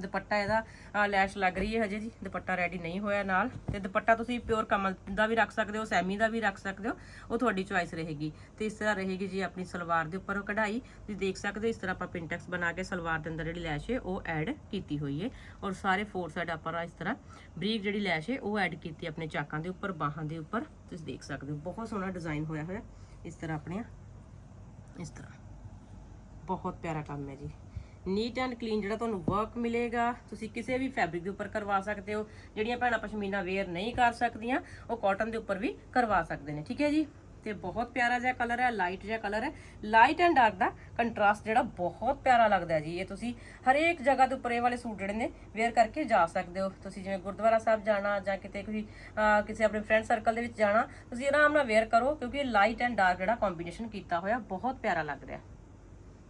Speaker 1: ਦੁਪੱਟਾ ਇਹਦਾ ਲੈਸ਼ ਲੱਗ ਰਹੀ ਹੈ ਹਜੇ ਜੀ, ਦੁਪੱਟਾ ਰੈਡੀ ਨਹੀਂ ਹੋਇਆ ਨਾਲ। ਤੇ ਦੁਪੱਟਾ ਤੁਸੀਂ ਪਿਓਰ ਕਮਲ ਦਾ ਵੀ ਰੱਖ ਸਕਦੇ ਹੋ, ਸੈਮੀ ਦਾ ਵੀ ਰੱਖ ਸਕਦੇ ਹੋ, ਉਹ ਤੁਹਾਡੀ ਚੁਆਇਸ ਰਹੇਗੀ। ਤੇ ਇਸ ਤਰ੍ਹਾਂ ਰਹੇਗੀ ਜੀ ਆਪਣੀ ਸਲਵਾਰ ਦੇ ਉੱਪਰ ਕਢਾਈ। ਤੁਸੀਂ ਦੇਖ ਸਕਦੇ ਹੋ, ਇਸ ਤਰ੍ਹਾਂ ਆਪਾਂ ਪਿੰਟੈਕਸ ਬਣਾ ਕੇ ਸਲਵਾਰ ਦੇ ਅੰਦਰ ਜਿਹੜੀ ਲੈਸ਼ ਹੈ, ਉਹ ਐਡ ਕੀਤੀ ਹੋਈ ਹੈ। ਔਰ ਸਾਰੇ ਫੋਰ ਸਾਈਡ ਆਪਾਂ ਇਸ ਤਰ੍ਹਾਂ ਬਰੀਕ ਜਿਹੜੀ ਲੈਸ਼ ਹੈ, ਉਹ ਐਡ ਕੀਤੀ ਆਪਣੇ ਚਾਕਾਂ ਦੇ ਉੱਪਰ, ਬਾਹਾਂ ਦੇ ਉੱਪਰ। ਤੁਸੀਂ ਦੇਖ ਸਕਦੇ ਹੋ, ਬਹੁਤ ਸੋਹਣਾ ਡਿਜ਼ਾਈਨ ਹੋਇਆ ਹੋਇਆ। ਇਸ ਤਰ੍ਹਾਂ ਆਪਣੀਆਂ, ਇਸ ਤਰ੍ਹਾਂ। ਬਹੁਤ ਪਿਆਰਾ ਕੰਮ ਹੈ ਜੀ। ਨੀਟ ਐਂਡ ਕਲੀਨ ਜਿਹੜਾ ਤੁਹਾਨੂੰ ਵਰਕ ਮਿਲੇਗਾ, ਤੁਸੀਂ ਕਿਸੇ ਵੀ ਫੈਬਰਿਕ ਦੇ ਉੱਪਰ ਕਰਵਾ ਸਕਦੇ ਹੋ, ਜਿਹੜੀਆਂ ਭੈਣਾਂ ਪਸ਼ਮੀਨਾ ਵੇਅਰ ਨਹੀਂ ਕਰ ਸਕਦੀਆਂ, ਉਹ ਕਾਟਨ ਦੇ ਉੱਪਰ ਵੀ ਕਰਵਾ ਸਕਦੇ ਨੇ, ਠੀਕ ਹੈ ਜੀ? ਤੇ ਬਹੁਤ ਪਿਆਰਾ ਜਿਹਾ ਕਲਰ ਹੈ ਲਾਈਟ ਜਿਹਾ ਕਲਰ ਹੈ। ਲਾਈਟ ਐਂਡ ਡਾਰਕ ਦਾ ਕੰਟਰਾਸਟ ਜਿਹੜਾ ਬਹੁਤ ਪਿਆਰਾ ਲੱਗਦਾ ਹੈ ਜੀ। ਇਹ ਤੁਸੀਂ ਹਰੇਕ ਜਗ੍ਹਾ ਦੇ ਉੱਪਰ ਇਹ ਵਾਲੇ ਸੂਟ ਜਿਹੜੇ ਨੇ ਵੇਅਰ ਕਰਕੇ ਜਾ ਸਕਦੇ ਹੋ। ਤੁਸੀਂ ਜਿਵੇਂ ਗੁਰਦੁਆਰਾ ਸਾਹਿਬ ਜਾਣਾ ਜਾਂ ਕਿਤੇ ਕੋਈ ਕਿਸੇ ਆਪਣੇ ਫਰੈਂਡ ਸਰਕਲ ਦੇ ਵਿੱਚ ਜਾਣਾ, ਤੁਸੀਂ ਆਰਾਮ ਨਾਲ ਵੇਅਰ ਕਰੋ, ਕਿਉਂਕਿ ਲਾਈਟ ਐਂਡ ਡਾਰਕ ਜਿਹੜਾ ਕੰਬੀਨੇਸ਼ਨ ਕੀਤਾ ਹੋਇਆ ਬਹੁਤ ਪਿਆਰਾ ਲੱਗ ਰਿਹਾ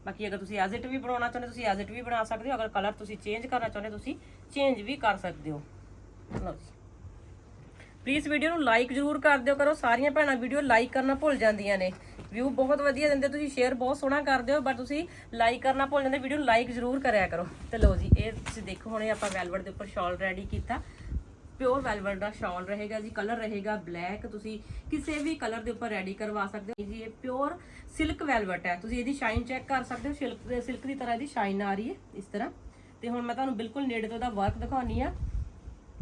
Speaker 1: ਬਾਕੀ ਅਗਰ ਤੁਸੀਂ ਐਜ਼ ਇਟ ਵੀ ਬਣਾਉਣਾ ਚਾਹੁੰਦੇ, ਤੁਸੀਂ ਐਜ਼ ਇਟ ਵੀ ਬਣਾ ਸਕਦੇ ਹੋ। ਅਗਰ ਕਲਰ ਤੁਸੀਂ ਚੇਂਜ ਕਰਨਾ ਚਾਹੁੰਦੇ, ਤੁਸੀਂ ਚੇਂਜ ਵੀ ਕਰ ਸਕਦੇ ਹੋ। ਲਓ ਜੀ। ਪਲੀਜ਼ ਵੀਡੀਓ ਨੂੰ ਲਾਈਕ ਜ਼ਰੂਰ ਕਰ ਦਿਓ ਕਰੋ। ਸਾਰੀਆਂ ਭੈਣਾਂ ਵੀਡੀਓ ਲਾਈਕ ਕਰਨਾ ਭੁੱਲ ਜਾਂਦੀਆਂ ਨੇ। ਵਿਊ ਬਹੁਤ ਵਧੀਆ ਦਿੰਦੇ, ਤੁਸੀਂ ਸ਼ੇਅਰ ਬਹੁਤ ਸੋਹਣਾ ਕਰਦੇ ਹੋ ਬਟ ਤੁਸੀਂ ਲਾਈਕ ਕਰਨਾ ਭੁੱਲ ਜਾਂਦੇ ਵੀਡੀਓ ਲਾਈਕ ਜ਼ਰੂਰ ਕਰਿਆ ਕਰੋ। ਤੇ ਲਓ ਜੀ, ਇਹ ਤੁਸੀਂ ਦੇਖੋ, ਹੁਣੇ ਆਪਾਂ ਵੈਲਵਟ ਦੇ ਉੱਪਰ ਸ਼ਾਲ ਰੈਡੀ ਕੀਤਾ। ਪਿਓਰ ਵੈਲਵਟ ਦਾ ਸ਼ਾਲ ਰਹੇਗਾ ਜੀ ਕਲਰ ਰਹੇਗਾ ਬਲੈਕ ਤੁਸੀਂ ਕਿਸੇ ਵੀ ਕਲਰ ਦੇ ਉੱਪਰ ਰੈਡੀ ਕਰਵਾ ਸਕਦੇ ਹੋ। ਜੀ, ਇਹ ਪਿਓਰ ਸਿਲਕ ਵੈਲਵਟ ਹੈ। ਤੁਸੀਂ ਇਹਦੀ ਸ਼ਾਈਨ ਚੈੱਕ ਕਰ ਸਕਦੇ ਹੋ। ਸਿਲਕ ਸਿਲਕ ਦੀ ਤਰ੍ਹਾਂ ਇਹਦੀ ਸ਼ਾਈਨ ਆ ਰਹੀ ਹੈ, ਇਸ ਤਰ੍ਹਾਂ। ਤੇ ਹੁਣ ਮੈਂ ਤੁਹਾਨੂੰ ਬਿਲਕੁਲ ਨੇੜੇ ਤੋਂ ਦਾ ਵਰਕ ਦਿਖਾਉਣੀ ਆ।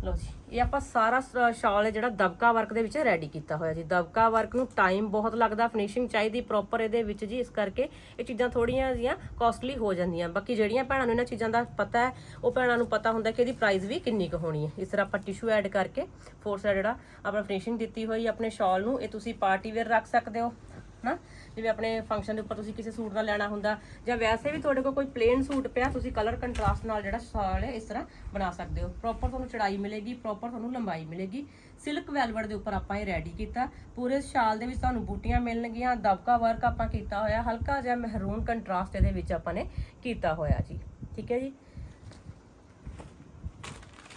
Speaker 1: ਲਓ ਜੀ, ਇਹ ਆਪਾਂ ਸਾਰਾ ਸ- ਸ਼ਾਲ ਹੈ ਜਿਹੜਾ ਦਬਕਾ ਵਰਕ ਦੇ ਵਿੱਚ ਰੈਡੀ ਕੀਤਾ ਹੋਇਆ ਜੀ। ਦਬਕਾ ਵਰਕ ਨੂੰ ਟਾਈਮ ਬਹੁਤ ਲੱਗਦਾ ਫਿਨਿਸ਼ਿੰਗ ਚਾਹੀਦੀ ਪ੍ਰੋਪਰ ਇਹਦੇ ਵਿੱਚ ਜੀ, ਇਸ ਕਰਕੇ ਇਹ ਚੀਜ਼ਾਂ ਥੋੜੀਆਂ ਜੀਆਂ ਕਾਸਟਲੀ ਹੋ ਜਾਂਦੀਆਂ। ਬਾਕੀ ਜਿਹੜੀਆਂ ਭੈਣਾਂ ਨੂੰ ਇਹਨਾਂ ਚੀਜ਼ਾਂ ਦਾ ਪਤਾ ਹੈ, ਉਹ ਭੈਣਾਂ ਨੂੰ ਪਤਾ ਹੁੰਦਾ ਕਿ ਇਹਦੀ ਪ੍ਰਾਈਸ ਵੀ ਕਿੰਨੀ ਕੁ ਹੋਣੀ ਹੈ। ਇਸ ਤਰ੍ਹਾਂ ਆਪਾਂ ਟਿਸ਼ੂ ਐਡ ਕਰਕੇ ਫੋਰ ਸਾਈਡ ਜਿਹੜਾ ਆਪਣਾ ਫਿਨਿਸ਼ਿੰਗ ਦਿੱਤੀ ਹੋਈ ਆਪਣੇ ਸ਼ਾਲ ਨੂੰ, ਇਹ ਤੁਸੀਂ ਪਾਰਟੀ ਵੇਅਰ ਰੱਖ ਸਕਦੇ ਹੋ। ਨਾ ਜਿਵੇਂ ਆਪਣੇ ਫੰਕਸ਼ਨ ਦੇ ਉੱਪਰ ਤੁਸੀਂ ਕਿਸੇ ਸੂਟ ਦਾ ਲੈਣਾ ਹੁੰਦਾ, ਜਾਂ ਵੈਸੇ ਵੀ ਤੁਹਾਡੇ ਕੋਲ ਕੋਈ ਪਲੇਨ ਸੂਟ ਪਿਆ, ਤੁਸੀਂ ਕਲਰ ਕੰਟਰਾਸਟ ਨਾਲ ਜਿਹੜਾ ਸ਼ਾਲ ਹੈ, ਇਸ ਤਰ੍ਹਾਂ ਬਣਾ ਸਕਦੇ ਹੋ। ਪ੍ਰੋਪਰ ਤੁਹਾਨੂੰ ਚੜਾਈ ਮਿਲੇਗੀ ਪ੍ਰੋਪਰ ਤੁਹਾਨੂੰ ਲੰਬਾਈ ਮਿਲੇਗੀ। ਸਿਲਕ ਵੈਲਵਟ ਦੇ ਉੱਪਰ ਆਪਾਂ ਇਹ ਰੈਡੀ ਕੀਤਾ। ਪੂਰੇ ਸ਼ਾਲ ਦੇ ਵਿੱਚ ਤੁਹਾਨੂੰ ਬੂਟੀਆਂ ਮਿਲਣਗੀਆਂ, ਦਬਕਾ ਵਰਕ ਆਪਾਂ ਕੀਤਾ ਹੋਇਆ, ਹਲਕਾ ਜਿਹਾ ਮਹਿਰੂਨ ਕੰਟਰਾਸਟ ਇਹਦੇ ਵਿੱਚ ਆਪਾਂ ਨੇ ਕੀਤਾ ਹੋਇਆ ਜੀ। ਠੀਕ ਹੈ ਜੀ?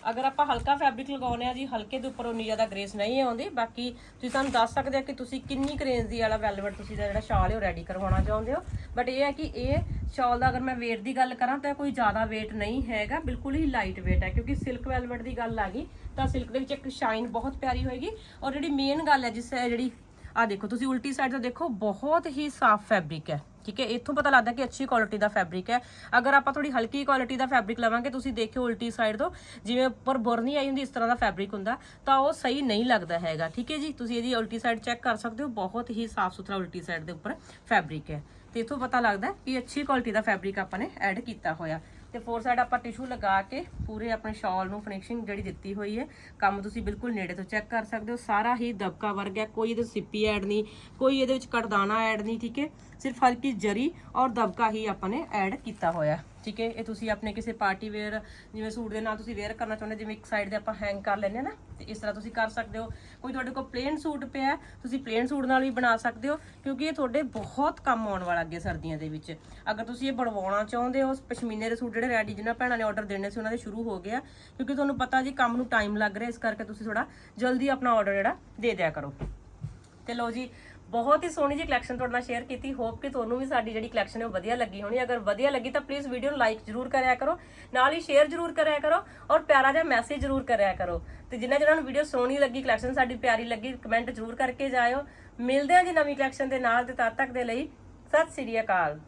Speaker 1: ਅਗਰ ਆਪਾਂ ਹਲਕਾ ਫੈਬਰਿਕ ਲਗਾਉਨੇ ਆ ਜੀ, ਹਲਕੇ ਦੇ ਉੱਪਰ ਉਨੀ ਜ਼ਿਆਦਾ ਗ੍ਰੇਸ ਨਹੀਂ ਆਉਂਦੀ। ਬਾਕੀ ਤੁਸੀਂ ਸਾਨੂੰ ਦੱਸ ਸਕਦੇ ਆ ਕਿ ਤੁਸੀਂ ਕਿੰਨੀ ਕਰੇਂਜ ਦੀ ਵਾਲਾ ਵੈਲਵਟ ਤੁਸੀਂ ਦਾ ਜਿਹੜਾ ਸ਼ਾਲ ਹੈ ਉਹ ਰੈਡੀ ਕਰਵਾਉਣਾ ਚਾਹੁੰਦੇ ਹੋ। ਬਟ ਇਹ ਹੈ ਕਿ ਇਹ ਸ਼ਾਲ ਦਾ ਅਗਰ ਮੈਂ weight ਦੀ ਗੱਲ ਕਰਾਂ ਤਾਂ ਕੋਈ ਜ਼ਿਆਦਾ weight ਨਹੀਂ ਹੈਗਾ, ਬਿਲਕੁਲ ਹੀ ਲਾਈਟ weight ਹੈ। ਕਿਉਂਕਿ ਸਿਲਕ ਵੈਲਵਟ ਦੀ ਗੱਲ ਆ ਗਈ ਤਾਂ ਸਿਲਕ ਦੇ ਵਿੱਚ ਇੱਕ ਸ਼ਾਈਨ ਬਹੁਤ ਪਿਆਰੀ ਹੋਏਗੀ। ਔਰ ਜਿਹੜੀ ਮੇਨ ਗੱਲ ਹੈ, ਜਿਸ ਜਿਹੜੀ ਆ ਦੇਖੋ, ਤੁਸੀਂ ਉਲਟੀ ਸਾਈਡ ਤੋਂ ਦੇਖੋ, ਬਹੁਤ ਹੀ ਸਾਫ਼ ਫੈਬਰਿਕ ਹੈ, ਠੀਕ ਹੈ? ਇੱਥੋਂ ਪਤਾ ਲੱਗਦਾ ਕਿ ਅੱਛੀ ਕੁਆਲਿਟੀ ਦਾ ਫੈਬਰਿਕ ਹੈ। ਅਗਰ ਆਪਾਂ ਥੋੜੀ ਹਲਕੀ ਕੁਆਲਿਟੀ ਦਾ ਫੈਬਰਿਕ ਲਵਾਂਗੇ, ਤੁਸੀਂ ਦੇਖਿਓ ਉਲਟੀ ਸਾਈਡ ਤੋਂ, ਜਿਵੇਂ ਉੱਪਰ ਬੁਰ ਨਹੀਂ ਆਈ ਹੁੰਦੀ, ਇਸ ਤਰ੍ਹਾਂ ਦਾ ਫੈਬਰਿਕ ਹੁੰਦਾ, ਤਾਂ ਉਹ ਸਹੀ ਨਹੀਂ ਲੱਗਦਾ ਹੈਗਾ, ਠੀਕ ਹੈ ਜੀ? ਤੁਸੀਂ ਇਹਦੀ ਉਲਟੀ ਸਾਈਡ ਚੈੱਕ ਕਰ ਸਕਦੇ ਹੋ, ਬਹੁਤ ਹੀ ਸਾਫ਼ ਸੁਥਰਾ ਉਲਟੀ ਸਾਈਡ ਦੇ ਉੱਪਰ ਫੈਬਰਿਕ ਹੈ। ਤੇ ਇੱਥੋਂ ਪਤਾ ਲੱਗਦਾ ਕਿ ਅੱਛੀ ਕੁਆਲਿਟੀ ਦਾ ਫੈਬਰਿਕ ਆਪਾਂ ਨੇ ਐਡ ਕੀਤਾ ਹੋਇਆ। ਤੇ ਫੋਰ ਸਾਈਡ ਆਪਾਂ ਟਿਸ਼ੂ ਲਗਾ ਕੇ ਪੂਰੇ ਆਪਣੇ ਸ਼ਾਲ ਨੂੰ ਫਿਨਿਸ਼ਿੰਗ ਜਿਹੜੀ ਦਿੱਤੀ ਹੋਈ ਹੈ, ਕੰਮ ਤੁਸੀਂ ਬਿਲਕੁਲ ਨੇੜੇ ਤੋਂ ਚੈੱਕ ਕਰ ਸਕਦੇ ਹੋ। ਸਾਰਾ ਹੀ ਦਬਕਾ ਵਰਗ ਹੈ, ਕੋਈ ਇਹਦੇ ਸਿੱਪੀ ਐਡ ਨਹੀਂ, ਕੋਈ ਇਹਦੇ ਵਿੱਚ ਕੜਦਾਨਾ ਐਡ ਨਹੀਂ, ਠੀਕ ਹੈ? ਸਿਰਫ ਹਲਕੀ ਜਰੀ ਔਰ ਦਬਕਾ ਹੀ ਆਪਾਂ ਨੇ ਐਡ ਕੀਤਾ ਹੋਇਆ। ਠੀਕ ਹੈ, ਇਹ ਤੁਸੀਂ ਆਪਣੇ ਕਿਸੇ ਪਾਰਟੀ ਵੇਅਰ ਜਿਵੇਂ ਸੂਟ ਦੇ ਨਾਲ ਤੁਸੀਂ ਵੇਅਰ ਕਰਨਾ ਚਾਹੁੰਦੇ ਜਿਵੇਂ ਇੱਕ ਸਾਈਡ ਦੇ ਆਪਾਂ ਹੈਂਗ ਕਰ ਲੈਂਦੇ ਹਾਂ ਨਾ, ਤੇ ਇਸ ਤਰ੍ਹਾਂ ਤੁਸੀਂ ਕਰ ਸਕਦੇ ਹੋ। ਕੋਈ ਤੁਹਾਡੇ ਕੋਲ ਪਲੇਨ ਸੂਟ ਪਿਆ ਤੁਸੀਂ ਪਲੇਨ ਸੂਟ ਨਾਲ ਵੀ ਬਣਾ ਸਕਦੇ ਹੋ, ਕਿਉਂਕਿ ਇਹ ਤੁਹਾਡੇ ਬਹੁਤ ਕੰਮ ਆਉਣ ਵਾਲਾ ਅੱਗੇ ਸਰਦੀਆਂ ਦੇ ਵਿੱਚ। ਅਗਰ ਤੁਸੀਂ ਇਹ ਬਣਵਾਉਣਾ ਚਾਹੁੰਦੇ ਹੋ ਪਸ਼ਮੀਨੇ ਦੇ ਸੂਟ ਜਿਹੜੇ ਰੈਡੀ ਜਿਨ੍ਹਾਂ ਭੈਣਾਂ ਨੇ ਆਰਡਰ ਦੇਣੇ ਸੀ, ਉਹਨਾਂ ਦੇ ਸ਼ੁਰੂ ਹੋ ਗਿਆ ਕਿਉਂਕਿ ਤੁਹਾਨੂੰ ਪਤਾ ਜੀ ਕੰਮ ਨੂੰ ਟਾਈਮ ਲੱਗ ਰਿਹਾ, ਇਸ ਕਰਕੇ ਤੁਸੀਂ ਥੋੜਾ ਜਲਦੀ ਆਪਣਾ ਆਰਡਰ ਜਿਹੜਾ ਦੇ ਦਿਆ ਕਰੋ। ਤੇ ਲਓ ਜੀ ਬਹੁਤ ਹੀ ਸੋਹਣੀ ਜੀ ਕਲੈਕਸ਼ਨ ਤੁਹਾਡੇ ਨਾਲ ਸ਼ੇਅਰ ਕੀਤੀ। ਹੋਪ ਕਿ ਤੁਹਾਨੂੰ ਵੀ ਸਾਡੀ ਜਿਹੜੀ ਕਲੈਕਸ਼ਨ ਹੈ ਉਹ ਵਧੀਆ ਲੱਗੀ ਹੋਣੀ। ਅਗਰ ਵਧੀਆ ਲੱਗੀ ਤਾਂ ਪਲੀਜ਼ ਵੀਡੀਓ ਨੂੰ ਲਾਈਕ ਜ਼ਰੂਰ ਕਰਿਆ ਕਰੋ। ਨਾਲ ਹੀ ਸ਼ੇਅਰ ਜ਼ਰੂਰ ਕਰਿਆ ਕਰੋ ਔਰ ਪਿਆਰਾ ਜਿਹਾ ਮੈਸੇਜ ਜ਼ਰੂਰ ਕਰਿਆ ਕਰੋ। ਤੇ ਜਿਨ੍ਹਾਂ ਜਿਹਨਾਂ ਨੂੰ ਵੀਡੀਓ ਸੋਹਣੀ ਲੱਗੀ ਕਲੈਕਸ਼ਨ ਸਾਡੀ ਪਿਆਰੀ ਲੱਗੀ ਕਮੈਂਟ ਜ਼ਰੂਰ ਕਰਕੇ ਜਾਇਓ। ਮਿਲਦੇ ਹਾਂ ਜੀ ਨਵੀਂ ਕਲੈਕਸ਼ਨ ਦੇ ਨਾਲ ਤੇ ਤਦ ਤੱਕ ਦੇ ਲਈ ਸਤਿ ਸ੍ਰੀ ਅਕਾਲ।